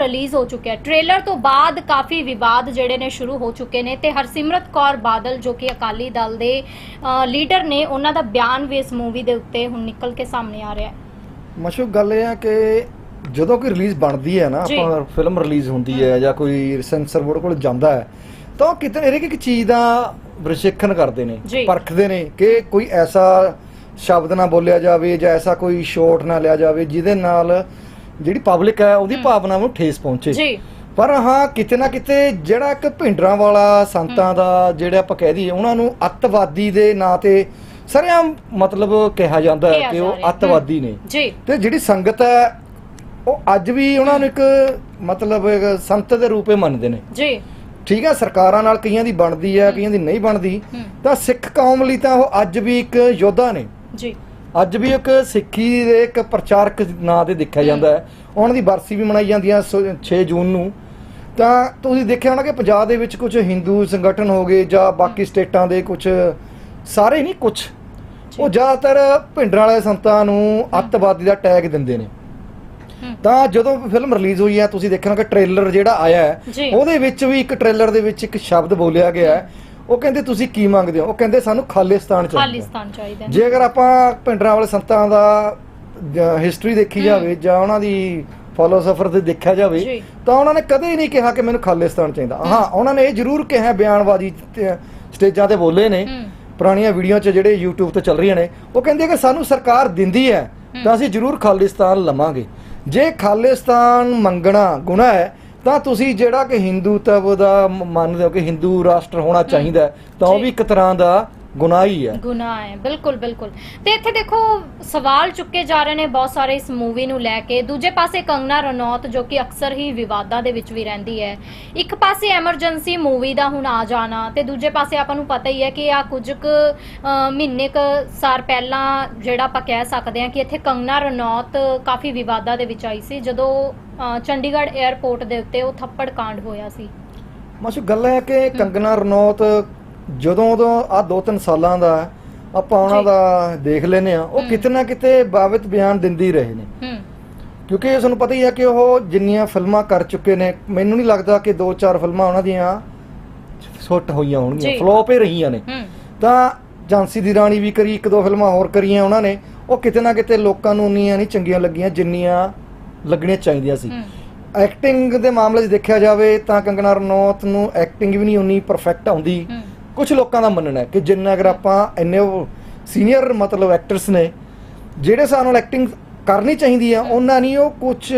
Release ਹੋ ਚੁੱਕਿਆ ਹੈ ਟ੍ਰੇਲਰ ਤੋਂ ਬਾਅਦ ਕਾਫੀ ਵਿਵਾਦ ਜਿਹੜੇ ਨੇ ਸ਼ੁਰੂ ਹੋ ਚੁੱਕੇ ਨੇ ਤੇ ਹਰਸਿਮਰਤ ਕੌਰ ਬਾਦਲ ਜੋ ਕਿ ਅਕਾਲੀ ਦਲ ਦੇ ਲੀਡਰ ਨੇ ਉਹਨਾਂ ਦਾ ਬਿਆਨ ਵੀ ਇਸ ਮੂਵੀ ਦੇ ਉੱਤੇ ਹੁਣ ਨਿਕਲ ਕੇ ਸਾਹਮਣੇ ਆ ਰਿਹਾ ਹੈ ਮਸ਼ਹੂਰ ਗੱਲ ਇਹ ਆ ਕਿ ਜਦੋਂ ਕੋਈ ਰਿਲੀਜ਼ ਬਣਦੀ ਹੈ ਨਾ ਜੀ। ਆਪਾਂ ਫਿਲਮ ਰਿਲੀਜ਼ ਹੁੰਦੀ ਹੈ ਜਾਂ ਕੋਈ ਸੈਂਸਰ ਬੋਰਡ ਕੋਲ ਜਾਂਦਾ ਹੈ ਤਾਂ ਉਹ ਕਿਤੇ ਹਰੇਕ ਇੱਕ ਚੀਜ਼ ਦਾ ਵਿਸ਼ੇਖਣ ਕਰਦੇ ਨੇ ਜੀ। ਪਰਖਦੇ ਨੇ ਕਿ ਕੋਈ ਐਸਾ ਸ਼ਬਦ ਨਾ ਬੋਲਿਆ ਜਾਵੇ ਜਾਂ ਐਸਾ ਕੋਈ ਸ਼ੋਟ ਨਾ ਲਿਆ ਜਾਵੇ ਜਿਹਦੇ ਨਾਲ ਜਿਹੜੀ ਪਬਲਿਕ ਹੈ ਉਹਦੀ ਭਾਵਨਾਵਾਂ ਨੂੰ ਠੇਸ ਪਹੁੰਚੇ। ਜੀ। ਪਰ ਹਾਂ ਕਿਤੇ ਨਾ ਕਿਤੇ ਜਿਹੜਾ ਇੱਕ ਭਿੰਡਰਾਂ ਵਾਲਾ ਸੰਤਾਂ ਦਾ ਜਿਹੜੇ ਆਪਾਂ ਕਹਿ ਦਈਏ ਉਹਨਾਂ ਨੂੰ ਅੱਤਵਾਦੀ ਦੇ ਨਾਂ ਤੇ ਸਰੇਆਮ ਮਤਲਬ ਕਿਹਾ ਜਾਂਦਾ ਹੈ ਕਿ ਉਹ। ਅੱਤਵਾਦੀ ਨੇ। ਜੀ। ਤੇ ਜਿਹੜੀ ਸੰਗਤ ਹੈ ਉਹ ਅੱਜ ਵੀ ਉਹਨਾਂ ਨੂੰ ਇੱਕ ਮਤਲਬ ਸੰਤ ਦੇ ਰੂਪੇ ਮੰਨਦੇ ਨੇ। ਜੀ। ਠੀਕ ਹੈ ਸਰਕਾਰਾਂ ਨਾਲ ਕਈਆਂ ਦੀ ਬਣਦੀ ਹੈ ਕਈਆਂ ਦੀ ਨਹੀਂ ਬਣਦੀ। ਤਾਂ ਸਿੱਖ ਕੌਮ ਲਈ ਤਾਂ ਉਹ ਅੱਜ ਵੀ ਇੱਕ ਯੋਧਾ ਨੇ। ਜੀ। ਅੱਜ ਵੀ ਇੱਕ ਸਿੱਖੀ ਦੇ ਇੱਕ ਪ੍ਰਚਾਰਕ ਨਾਂ ਤੇ ਦੇਖਿਆ ਜਾਂਦਾ ਹੈ। ਉਹਨਾਂ ਦੀ ਬਰਸੀ ਵੀ ਮਨਾਈ ਜਾਂਦੀ ਹੈ ਸੋ- 6 ਜੂਨ ਨੂੰ। ਤਾਂ ਤੁਸੀਂ ਦੇਖਿਆ ਹੋਣਾ ਕਿ ਪੰਜਾਬ ਦੇ ਵਿੱਚ ਕੁਝ ਹਿੰਦੂ ਸੰਗਠਨ ਹੋ ਗਏ ਜਾਂ ਬਾਕੀ ਸਟੇਟਾਂ ਦੇ ਕੁਝ ਸਾਰੇ ਨਹੀਂ ਕੁਝ ਉਹ ਜ਼ਿਆਦਾਤਰ ਭਿੰਡਰਾਂ ਵਾਲੇ ਸੰਤਾਂ ਨੂੰ ਅੱਤਵਾਦੀ ਦਾ ਟੈਗ ਦਿੰਦੇ ਨੇ। ਤਾਂ ਜਦੋਂ ਫਿਲਮ ਰਿਲੀਜ਼ ਹੋਈ ਹੈ ਤੁਸੀਂ ਦੇਖਣਾ ਕਿ ਟ੍ਰੇਲਰ ਜਿਹੜਾ ਆਇਆ ਹੈ। ਉਹਦੇ ਵਿੱਚ ਵੀ ਇੱਕ ਟ੍ਰੇਲਰ ਦੇ ਵਿੱਚ ਇੱਕ ਸ਼ਬਦ ਬੋਲਿਆ ਗਿਆ ਹੈ। ਉਹ ਕਹਿੰਦੇ ਤੁਸੀਂ ਕੀ ਮੰਗਦੇ ਹੋ ਉਹ ਕਹਿੰਦੇ ਸਾਨੂੰ ਖਾਲਿਸਤਾਨ ਚਾਹੀਦਾ। ਖਾਲਿਸਤਾਨ। ਜੇ ਅਗਰ ਆਪਾਂ ਭਿੰਡਰਾਂ ਵਾਲੇ ਸੰਤਾਂ ਦਾ ਹਿਸਟਰੀ ਦੇਖੀ ਜਾਵੇ ਜਾਂ ਉਹਨਾਂ ਦੀ ਫਲਸਫਰ ਤੇ ਦੇਖਿਆ ਜਾਵੇ। ਤਾਂ ਉਹਨਾਂ ਨੇ ਕਦੇ ਨਹੀਂ ਕਿਹਾ ਕਿ ਮੈਨੂੰ ਖਾਲਿਸਤਾਨ ਚਾਹੀਦਾ ਹਾਂ ਉਹਨਾਂ ਨੇ ਇਹ ਜ਼ਰੂਰ ਕਿਹਾ ਬਿਆਨਬਾਜ਼ੀ ਸਟੇਜਾਂ ਤੇ ਬੋਲੇ ਨੇ। ਪੁਰਾਣੀਆਂ ਵੀਡੀਓ 'ਚ ਜਿਹੜੇ YouTube ਤੇ ਚੱਲ ਰਹੀਆਂ ਨੇ ਉਹ ਕਹਿੰਦੇ ਕਿ ਸਾਨੂੰ ਸਰਕਾਰ ਦਿੰਦੀ ਹੈ ਤਾਂ ਅਸੀਂ ਜ਼ਰੂਰ ਖਾਲਿਸਤਾਨ ਲਵਾਂਗੇ ਜੇ ਖਾਲਿਸਤਾਨ ਮੰਗਣਾ ਗੁਨਾਹ ਹੈ ਤਾਂ ਤੁਸੀਂ ਜਿਹੜਾ ਕਿ ਹਿੰਦੂਤਵ ਦਾ ਮੰਨਦੇ ਹੋ ਕਿ ਹਿੰਦੂ ਰਾਸ਼ਟਰ ਹੋਣਾ ਚਾਹੀਦਾ ਤਾਂ ਉਹ। ਵੀ ਇੱਕ ਤਰ੍ਹਾਂ ਦਾ ਗੁਨਾਹ ਹੀ। ਹੈ ਗੁਨਾਹ ਹੈ ਬਿਲਕੁਲ ਬਿਲਕੁਲ। ਤੇ ਇੱਥੇ ਦੇਖੋ ਸਵਾਲ ਚੁੱਕੇ ਜਾ ਰਹੇ ਨੇ ਬਹੁਤ ਸਾਰੇ ਇਸ ਮੂਵੀ ਨੂੰ ਲੈ ਕੇ। ਦੂਜੇ ਪਾਸੇ ਕੰਗਨਾ ਰਣੌਤ ਜੋ ਕਿ ਅਕਸਰ ਹੀ ਵਿਵਾਦਾਂ ਦੇ ਵਿੱਚ ਵੀ ਰਹਿੰਦੀ ਹੈ। ਇੱਕ ਪਾਸੇ ਐਮਰਜੈਂਸੀ ਮੂਵੀ ਦਾ ਹੁਣ ਆ ਜਾਣਾ ਤੇ ਦੂਜੇ ਪਾਸੇ ਆਪਾਂ ਨੂੰ ਪਤਾ ਹੀ ਹੈ ਕਿ ਆ ਕੁਝ ਕੁ ਮਹੀਨੇ ਕ ਸਾਲ ਪਹਿਲਾਂ ਜਿਹੜਾ ਆਪਾਂ ਕਹਿ ਸਕਦੇ ਹਾਂ ਕਿ ਇੱਥੇ ਕੰਗਨਾ ਰਣੌਤ ਕਾਫੀ ਵਿਵਾਦਾਂ ਦੇ ਵਿੱਚ ਆਈ ਸੀ ਜਦੋਂ ਚੰਡੀਗੜ੍ਹ 에ਅਰਪੋਰਟ ਦੇ ਉੱਤੇ ਉਹ ਥੱਪੜ ਕਾਂਡ ਹੋਇਆ ਸੀ। ਮਾਸ਼ੂ ਗੱਲ ਹੈ ਕਿ ਕੰਗਨਾ ਰਣੌਤ ਜਦੋਂ ਉਦੋਂ ਆ ਦੋ ਤਿੰਨ ਸਾਲਾਂ ਦਾ ਆਪਾਂ ਉਹਨਾਂ। ਦਾ ਦੇਖ ਲੈਨੇ ਆ ਉਹ। ਕਿਤੇ ਨਾ ਕਿਤੇ ਬਾਬਤ ਬਿਆਨ ਦਿੰਦੇ ਰਹੇ ਨੇ। ਕਿਉਂਕਿ ਤੁਹਾਨੂੰ ਪਤਾ ਹੀ ਹੈ ਕਿ ਉਹ ਜਿੰਨੀਆਂ ਫਿਲਮਾਂ ਕਰ ਚੁੱਕੇ ਨੇ ਮੈਨੂੰ ਨਹੀਂ ਲੱਗਦਾ ਕਿ ਦੋ ਚਾਰ ਫਿਲਮਾਂ ਉਹਨਾਂ ਦੀਆਂ ਸੁੱਟ ਹੋਈਆਂ ਹੋਣਗੀਆਂ। ਫਲੋਪ ਹੀ ਰਹੀਆਂ ਨੇ। ਤਾਂ ਝਾਂਸੀ ਦੀ ਰਾਣੀ ਵੀ ਕਰੀ ਇੱਕ ਦੋ ਫਿਲਮਾਂ ਹੋਰ ਕਰੀਆਂ ਉਹਨਾਂ ਨੇ। ਉਹ ਕਿਤੇ ਨਾ ਕਿਤੇ ਲੋਕਾਂ ਨੂੰ ਉਨੀਆਂ ਨਹੀਂ ਚੰਗੀਆਂ ਲੱਗੀਆਂ ਜਿੰਨੀਆਂ ਲੱਗਣੀਆਂ ਚਾਹੀਦੀਆਂ ਸੀ। ਐਕਟਿੰਗ ਦੇ ਮਾਮਲੇ 'ਚ ਦੇਖਿਆ ਜਾਵੇ ਤਾਂ ਕੰਗਨਾ ਰਣੌਤ ਨੂੰ ਐਕਟਿੰਗ ਵੀ ਨਹੀਂ ਉਨੀ ਪਰਫੈਕਟ ਆਉਂਦੀ। ਕੁਝ ਲੋਕਾਂ ਦਾ ਮੰਨਣਾ ਹੈ ਕਿ ਜਿੰਨਾ ਅਗਰ ਆਪਾਂ ਇੰਨੇ ਸੀਨੀਅਰ ਮਤਲਬ ਐਕਟਰਸ ਨੇ ਜਿਹੜੇ ਸਾਨੂੰ ਐਕਟਿੰਗ ਕਰਨੀ ਚਾਹੀਦੀ ਆ ਉਹਨਾਂ ਨਹੀਂ ਉਹ ਕੁਝ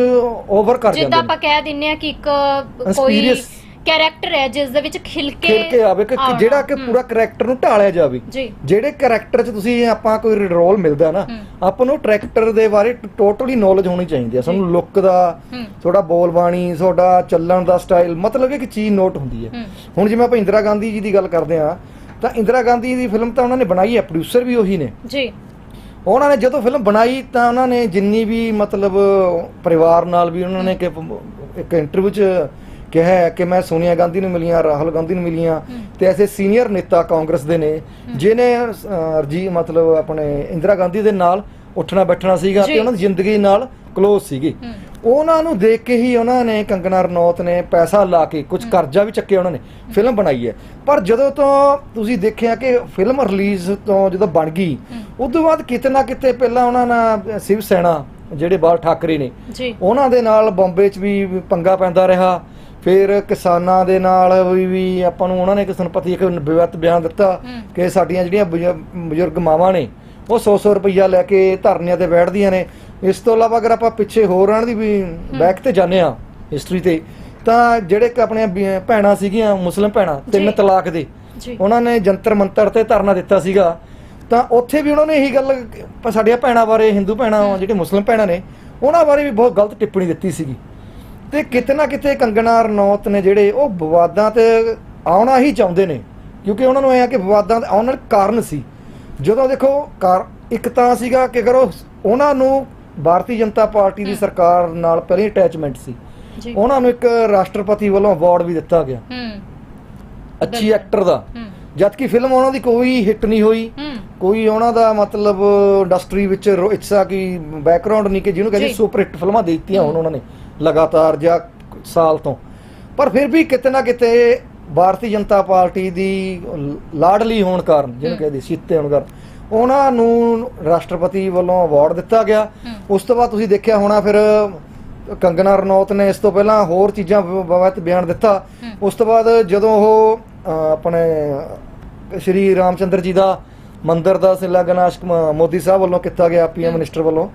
ਓਵਰ ਕਰ ਜਿੱਦਾਂ ਜਾਂਦੇ ਆਪਾਂ ਕਹਿ ਦਿੰਨੇ ਆ ਕਿ ਇੱਕ ਕੋਈ Experience। ਕੈਰੈਕਟਰ ਹੈ ਜਿਸ ਦੇ ਵਿੱਚ ਖਿਲਕੇ ਖਿਲ ਕੇ ਆਵੇ ਕਿ ਆਉਣਾ। ਜਿਹੜਾ ਕਿ ਹੂੰ। ਪੂਰਾ ਕਰੈਕਟਰ ਨੂੰ ਢਾਲਿਆ ਜਾਵੇ। ਜੀ। ਜਿਹੜੇ ਕਰੈਕਟਰ 'ਚ ਤੁਸੀਂ ਆਪਾਂ ਕੋਈ ਰੋਲ ਮਿਲਦਾ ਨਾ ਹੂੰ। ਆਪਾਂ ਨੂੰ ਟਰੈਕਟਰ ਦੇ ਬਾਰੇ ਟੋਟਲੀ ਨੌਲੇਜ ਹੋਣੀ ਚਾਹੀਦੀ ਹੈ। ਸਾਨੂੰ ਲੁੱਕ ਦਾ ਹੂੰ। ਤੁਹਾਡਾ ਬੋਲ ਬਾਣੀ ਤੁਹਾਡਾ ਚੱਲਣ ਦਾ ਸਟਾਈਲ ਮਤਲਬ ਇੱਕ ਚੀਜ਼ ਨੋਟ ਹੁੰਦੀ ਹੈ। ਹੂੰ। ਹੁਣ ਜਿਵੇਂ ਆਪਾਂ ਇੰਦਰਾ ਗਾਂਧੀ ਜੀ ਦੀ ਗੱਲ ਕਰਦੇ ਆ ਤਾਂ ਇੰਦਰਾ ਗਾਂਧੀ ਦੀ ਫਿਲਮ ਤਾਂ ਉਹਨਾਂ ਨੇ ਬਣਾਈ ਹੈ ਪ੍ਰੋਡਿਊਸਰ ਵੀ ਉਹੀ ਨੇ। ਜੀ। ਉਹਨਾਂ ਨੇ ਜਦੋਂ ਫਿਲਮ ਬਣਾਈ ਤਾਂ ਉਹਨਾਂ ਨੇ ਜਿੰਨੀ ਵੀ ਮਤਲਬ ਪਰਿਵਾਰ ਨਾਲ ਵੀ ਉਹਨਾਂ ਨੇ ਕਿ ਇੱਕ ਇੰਟਰਵਿਊ 'ਚ ਕਿਹਾ ਹੈ ਕਿ ਮੈਂ ਸੋਨੀਆ ਗਾਂਧੀ ਨੂੰ ਮਿਲੀਆਂ ਰਾਹੁਲ ਗਾਂਧੀ ਨੂੰ ਮਿਲੀਆਂ ਤੇ ਐਸੇ ਸੀਨੀਅਰ ਨੇਤਾ ਕਾਂਗਰਸ ਦੇ ਨੇ ਜਿਨੇ ਜੀ ਮਤਲਬ ਆਪਣੇ ਇੰਦਰਾ ਗਾਂਧੀ ਦੇ ਨਾਲ ਉੱਠਣਾ ਬੈਠਣਾ ਸੀਗਾ। ਤੇ ਉਹਨਾਂ ਦੀ ਜ਼ਿੰਦਗੀ ਨਾਲ ক্লোਜ਼ ਸੀਗੀ। ਉਹਨਾਂ ਨੂੰ ਦੇਖ ਕੇ ਹੀ ਉਹਨਾਂ ਨੇ ਕੰਗਨਾ ਰਣੌਤ ਨੇ ਪੈਸਾ ਲਾ ਕੇ ਕੁਝ ਕਰਜ਼ਾ ਵੀ ਚੱਕਿਆ ਉਹਨਾਂ ਨੇ ਫਿਲਮ ਬਣਾਈ ਹੈ। ਪਰ ਜਦੋਂ ਤੋਂ ਤੁਸੀਂ ਦੇਖਿਆ ਕਿ ਫਿਲਮ ਰਿਲੀਜ਼ ਤੋਂ ਜਦੋਂ ਬਣ ਗਈ ਉਸ ਤੋਂ ਬਾਅਦ ਕਿਤੇ ਨਾ ਕਿਤੇ ਪਹਿਲਾਂ ਉਹਨਾਂ ਨਾਲ ਸਿਵ ਸੈਨਾ ਜਿਹੜੇ ਬਾਲ ਠਾਕਰੇ ਨੇ ਉਹਨਾਂ ਦੇ ਨਾਲ ਬੰਬੇ 'ਚ ਵੀ ਪੰਗਾ ਪੈਂਦਾ ਰਿਹਾ ਫਿਰ ਕਿਸਾਨਾਂ ਦੇ ਨਾਲ ਵੀ ਵੀ ਆਪਾਂ ਨੂੰ ਉਹਨਾਂ ਨੇ ਕਿਸਨ ਪਤੀ ਇੱਕ ਵਿਵਤ ਬਿਆਨ ਦਿੱਤਾ। ਕਿ ਸਾਡੀਆਂ ਜਿਹੜੀਆਂ ਬਜ਼ੁ- ਬਜ਼ੁਰਗ ਮਾਵਾਂ ਨੇ ਉਹ 100-100 ਰੁਪਈਆ ਲੈ ਕੇ ਧਰਨਿਆਂ ਤੇ ਬੈਠਦੀਆਂ ਨੇ। ਇਸ ਤੋਂ ਇਲਾਵਾ ਅਗਰ ਆਪਾਂ ਪਿੱਛੇ ਹੋਰ ਰਹਿਣ ਦੀ ਵੀ ਬੈਕ ਤੇ ਜਾਂਦੇ ਆ ਹਿਸਟਰੀ ਤੇ ਤਾਂ ਜਿਹੜੇ ਵੀ- ਭੈਣਾਂ ਸੀਗੀਆਂ ਮੁਸਲਿਮ ਭੈਣਾਂ ਤਿੰਨ। ਤਲਾਕ ਦੇ ਉਹਨਾਂ ਨੇ ਜੰਤਰ ਮੰਤਰ ਤੇ ਧਰਨਾ ਦਿੱਤਾ ਸੀਗਾ। ਤਾਂ ਉੱਥੇ ਵੀ ਉਹਨਾਂ ਨੇ ਇਹੀ ਗੱਲ ਸਾਡੀਆਂ ਭੈਣਾਂ ਬਾਰੇ ਹਿੰਦੂ ਭੈਣਾਂ ਜਿਹੜੇ ਮੁਸਲਿਮ ਭੈਣਾਂ ਨੇ ਉਹਨਾਂ ਬਾਰੇ ਵੀ ਬਹੁਤ ਗਲਤ ਟਿੱਪਣੀ ਦਿੱਤੀ ਸੀਗੀ। ਤੇ ਕਿਤੇ ਨਾ ਕਿਤੇ ਕੰਗਨਾ ਰਣੌਤ ਨੇ ਜਿਹੜੇ ਉਹ ਵਿਵਾਦਾਂ ਤੇ ਆਉਣਾ ਹੀ ਚਾਹੁੰਦੇ ਨੇ ਕਿਉਂਕਿ ਉਹਨਾਂ ਨੂੰ ਇਹ ਆ ਕਿ ਵਿਵਾਦਾਂ ਦੇ ਆਉਣ ਨਾਲ ਕਾਰਨ ਸੀ। ਜਦੋਂ ਦੇਖੋ ਕਾਰ ਇੱਕ ਤਾਂ ਸੀਗਾ ਕਿ ਅਗਰ ਉਹ ਉਹਨਾਂ ਨੂੰ ਭਾਰਤੀ ਜਨਤਾ ਪਾਰਟੀ ਦੀ ਸਰਕਾਰ ਨਾਲ ਪਹਿਲੀ ਅਟੈਚਮੈਂਟ ਸੀ ਉਹਨਾਂ ਨੂੰ ਇੱਕ ਰਾਸ਼ਟਰਪਤੀ ਵੱਲੋਂ ਅਵਾਰਡ ਵੀ ਦਿੱਤਾ ਗਿਆ। ਹੂੰ। ਅੱਛੀ ਐਕਟਰ ਦਾ। ਜਦ ਕਿ ਫਿਲਮ ਉਹਨਾਂ ਦੀ ਕੋਈ ਹਿੱਟ ਨਹੀਂ ਹੋਈ। ਕੋਈ ਉਹਨਾਂ ਦਾ ਮਤਲਬ ਇੰਡਸਟਰੀ ਵਿੱਚ ਇੱਛਾ ਕੀ ਬੈਕਗ੍ਰਾਉਂਡ ਨਹੀਂ ਕਿ ਜਿਹਨੂੰ ਕਹਿੰਦੇ। ਸੁਪਰ ਹਿੱਟ ਫਿਲਮਾਂ ਦੇ ਦਿੱਤੀਆਂ ਹੁਣ ਉਹਨਾਂ ਨੇ। ਲਗਾਤਾਰ ਜਾਂ ਸਾਲ ਤੋਂ। ਪਰ ਫਿਰ ਵੀ ਕਿਤੇ ਨਾ ਕਿਤੇ ਭਾਰਤੀ ਜਨਤਾ ਪਾਰਟੀ ਦੀ ਲਾਡਲੀ ਹੋਣ ਕਾਰਨ ਜਿਹਨੂੰ ਕਹਿੰਦੇ ਸੀਤੇ ਹੋਣ ਕਾਰਨ ਉਹਨਾਂ ਨੂੰ ਰਾਸ਼ਟਰਪਤੀ ਵੱਲੋਂ ਅਵਾਰਡ ਦਿੱਤਾ ਗਿਆ। ਉਸ ਤੋਂ ਬਾਅਦ ਤੁਸੀਂ ਦੇਖਿਆ ਹੋਣਾ ਫਿਰ ਕੰਗਨਾ ਰਣੌਤ ਨੇ ਇਸ ਤੋਂ ਪਹਿਲਾਂ ਹੋਰ ਚੀਜ਼ਾਂ ਬਾਬਤ ਬਿਆਨ ਦਿੱਤਾ। ਉਸ ਤੋਂ ਬਾਅਦ ਜਦੋਂ ਉਹ ਆਪਣੇ ਸ਼੍ਰੀ ਰਾਮਚੰਦਰ ਜੀ ਦਾ ਮੰਦਿਰ ਦਾ ਸਿਲਾਗਨਾਸ਼ ਮੋਦੀ ਸਾਹਿਬ ਵੱਲੋਂ ਕੀਤਾ ਗਿਆ ਪੀਐਮ ਮਿਨਿਸਟਰ ਵੱਲੋਂ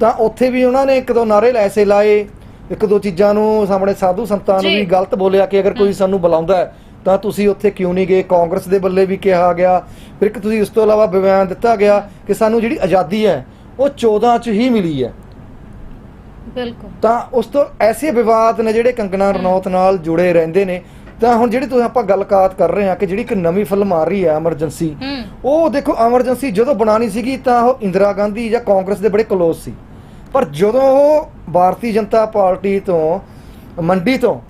ਤਾਂ ਉੱਥੇ ਵੀ ਉਹਨਾਂ ਨੇ ਇੱਕ ਦੋ ਨਾਰੇ ਐਸੇ ਲਾਏ। ਇੱਕ ਦੋ ਚੀਜ਼ਾਂ ਨੂੰ ਸਾਹਮਣੇ ਸਾਧੂ ਸੰਤਾਂ ਨੂੰ। ਵੀ ਗਲਤ ਬੋਲਿਆ ਕਿ ਅਗਰ ਕੋਈ ਸਾਨੂੰ ਬੁਲਾਉਂਦਾ ਹੈ ਤਾਂ ਤੁਸੀਂ ਉੱਥੇ ਕਿਉਂ ਨਹੀਂ ਗਏ? ਕਾਂਗਰਸ ਦੇ ਬੱਲੇ ਵੀ ਕਿਹਾ ਗਿਆ। ਫਿਰ ਇੱਕ ਤੁਸੀਂ ਉਸ ਤੋਂ ਇਲਾਵਾ ਬਿਆਨ ਦਿੱਤਾ ਗਿਆ ਕਿ ਸਾਨੂੰ ਜਿਹੜੀ ਆਜ਼ਾਦੀ ਹੈ ਉਹ 14 ਚ ਹੀ ਮਿਲੀ ਹੈ। ਬਿਲਕੁਲ। ਤਾਂ ਉਸ ਤੋਂ ਐਸੇ ਵਿਵਾਦ ਨੇ ਜਿਹੜੇ ਕੰਗਨਾ ਰਣੌਤ ਨਾਲ ਜੁੜੇ ਰਹਿੰਦੇ ਨੇ। ਤਾਂ ਹੁਣ ਜਿਹੜੀ ਤੁਸੀਂ ਆਪਾਂ ਗੱਲਕਾਤ ਕਰ ਰਹੇ ਹਾਂ ਕਿ ਜਿਹੜੀ ਇੱਕ ਨਵੀਂ ਫਿਲਮ ਆ ਰਹੀ ਹੈ ਐਮਰਜੈਂਸੀ ਉਹ ਦੇਖੋ ਐਮਰਜੈਂਸੀ ਜਦੋਂ ਬਣਾਣੀ ਸੀਗੀ ਤਾਂ ਉਹ ਇੰਦਰਾ ਗਾਂਧੀ ਜਾਂ ਕਾਂਗਰਸ ਦੇ ਬੜੇ ਕਲੋਜ਼ ਸੀ। ਪਰ ਜਦੋਂ ਉਹ ਭਾਰਤੀ ਜਨਤਾ ਪਾਰਟੀ ਤੋਂ ਮੰਡੀ ਤੋਂ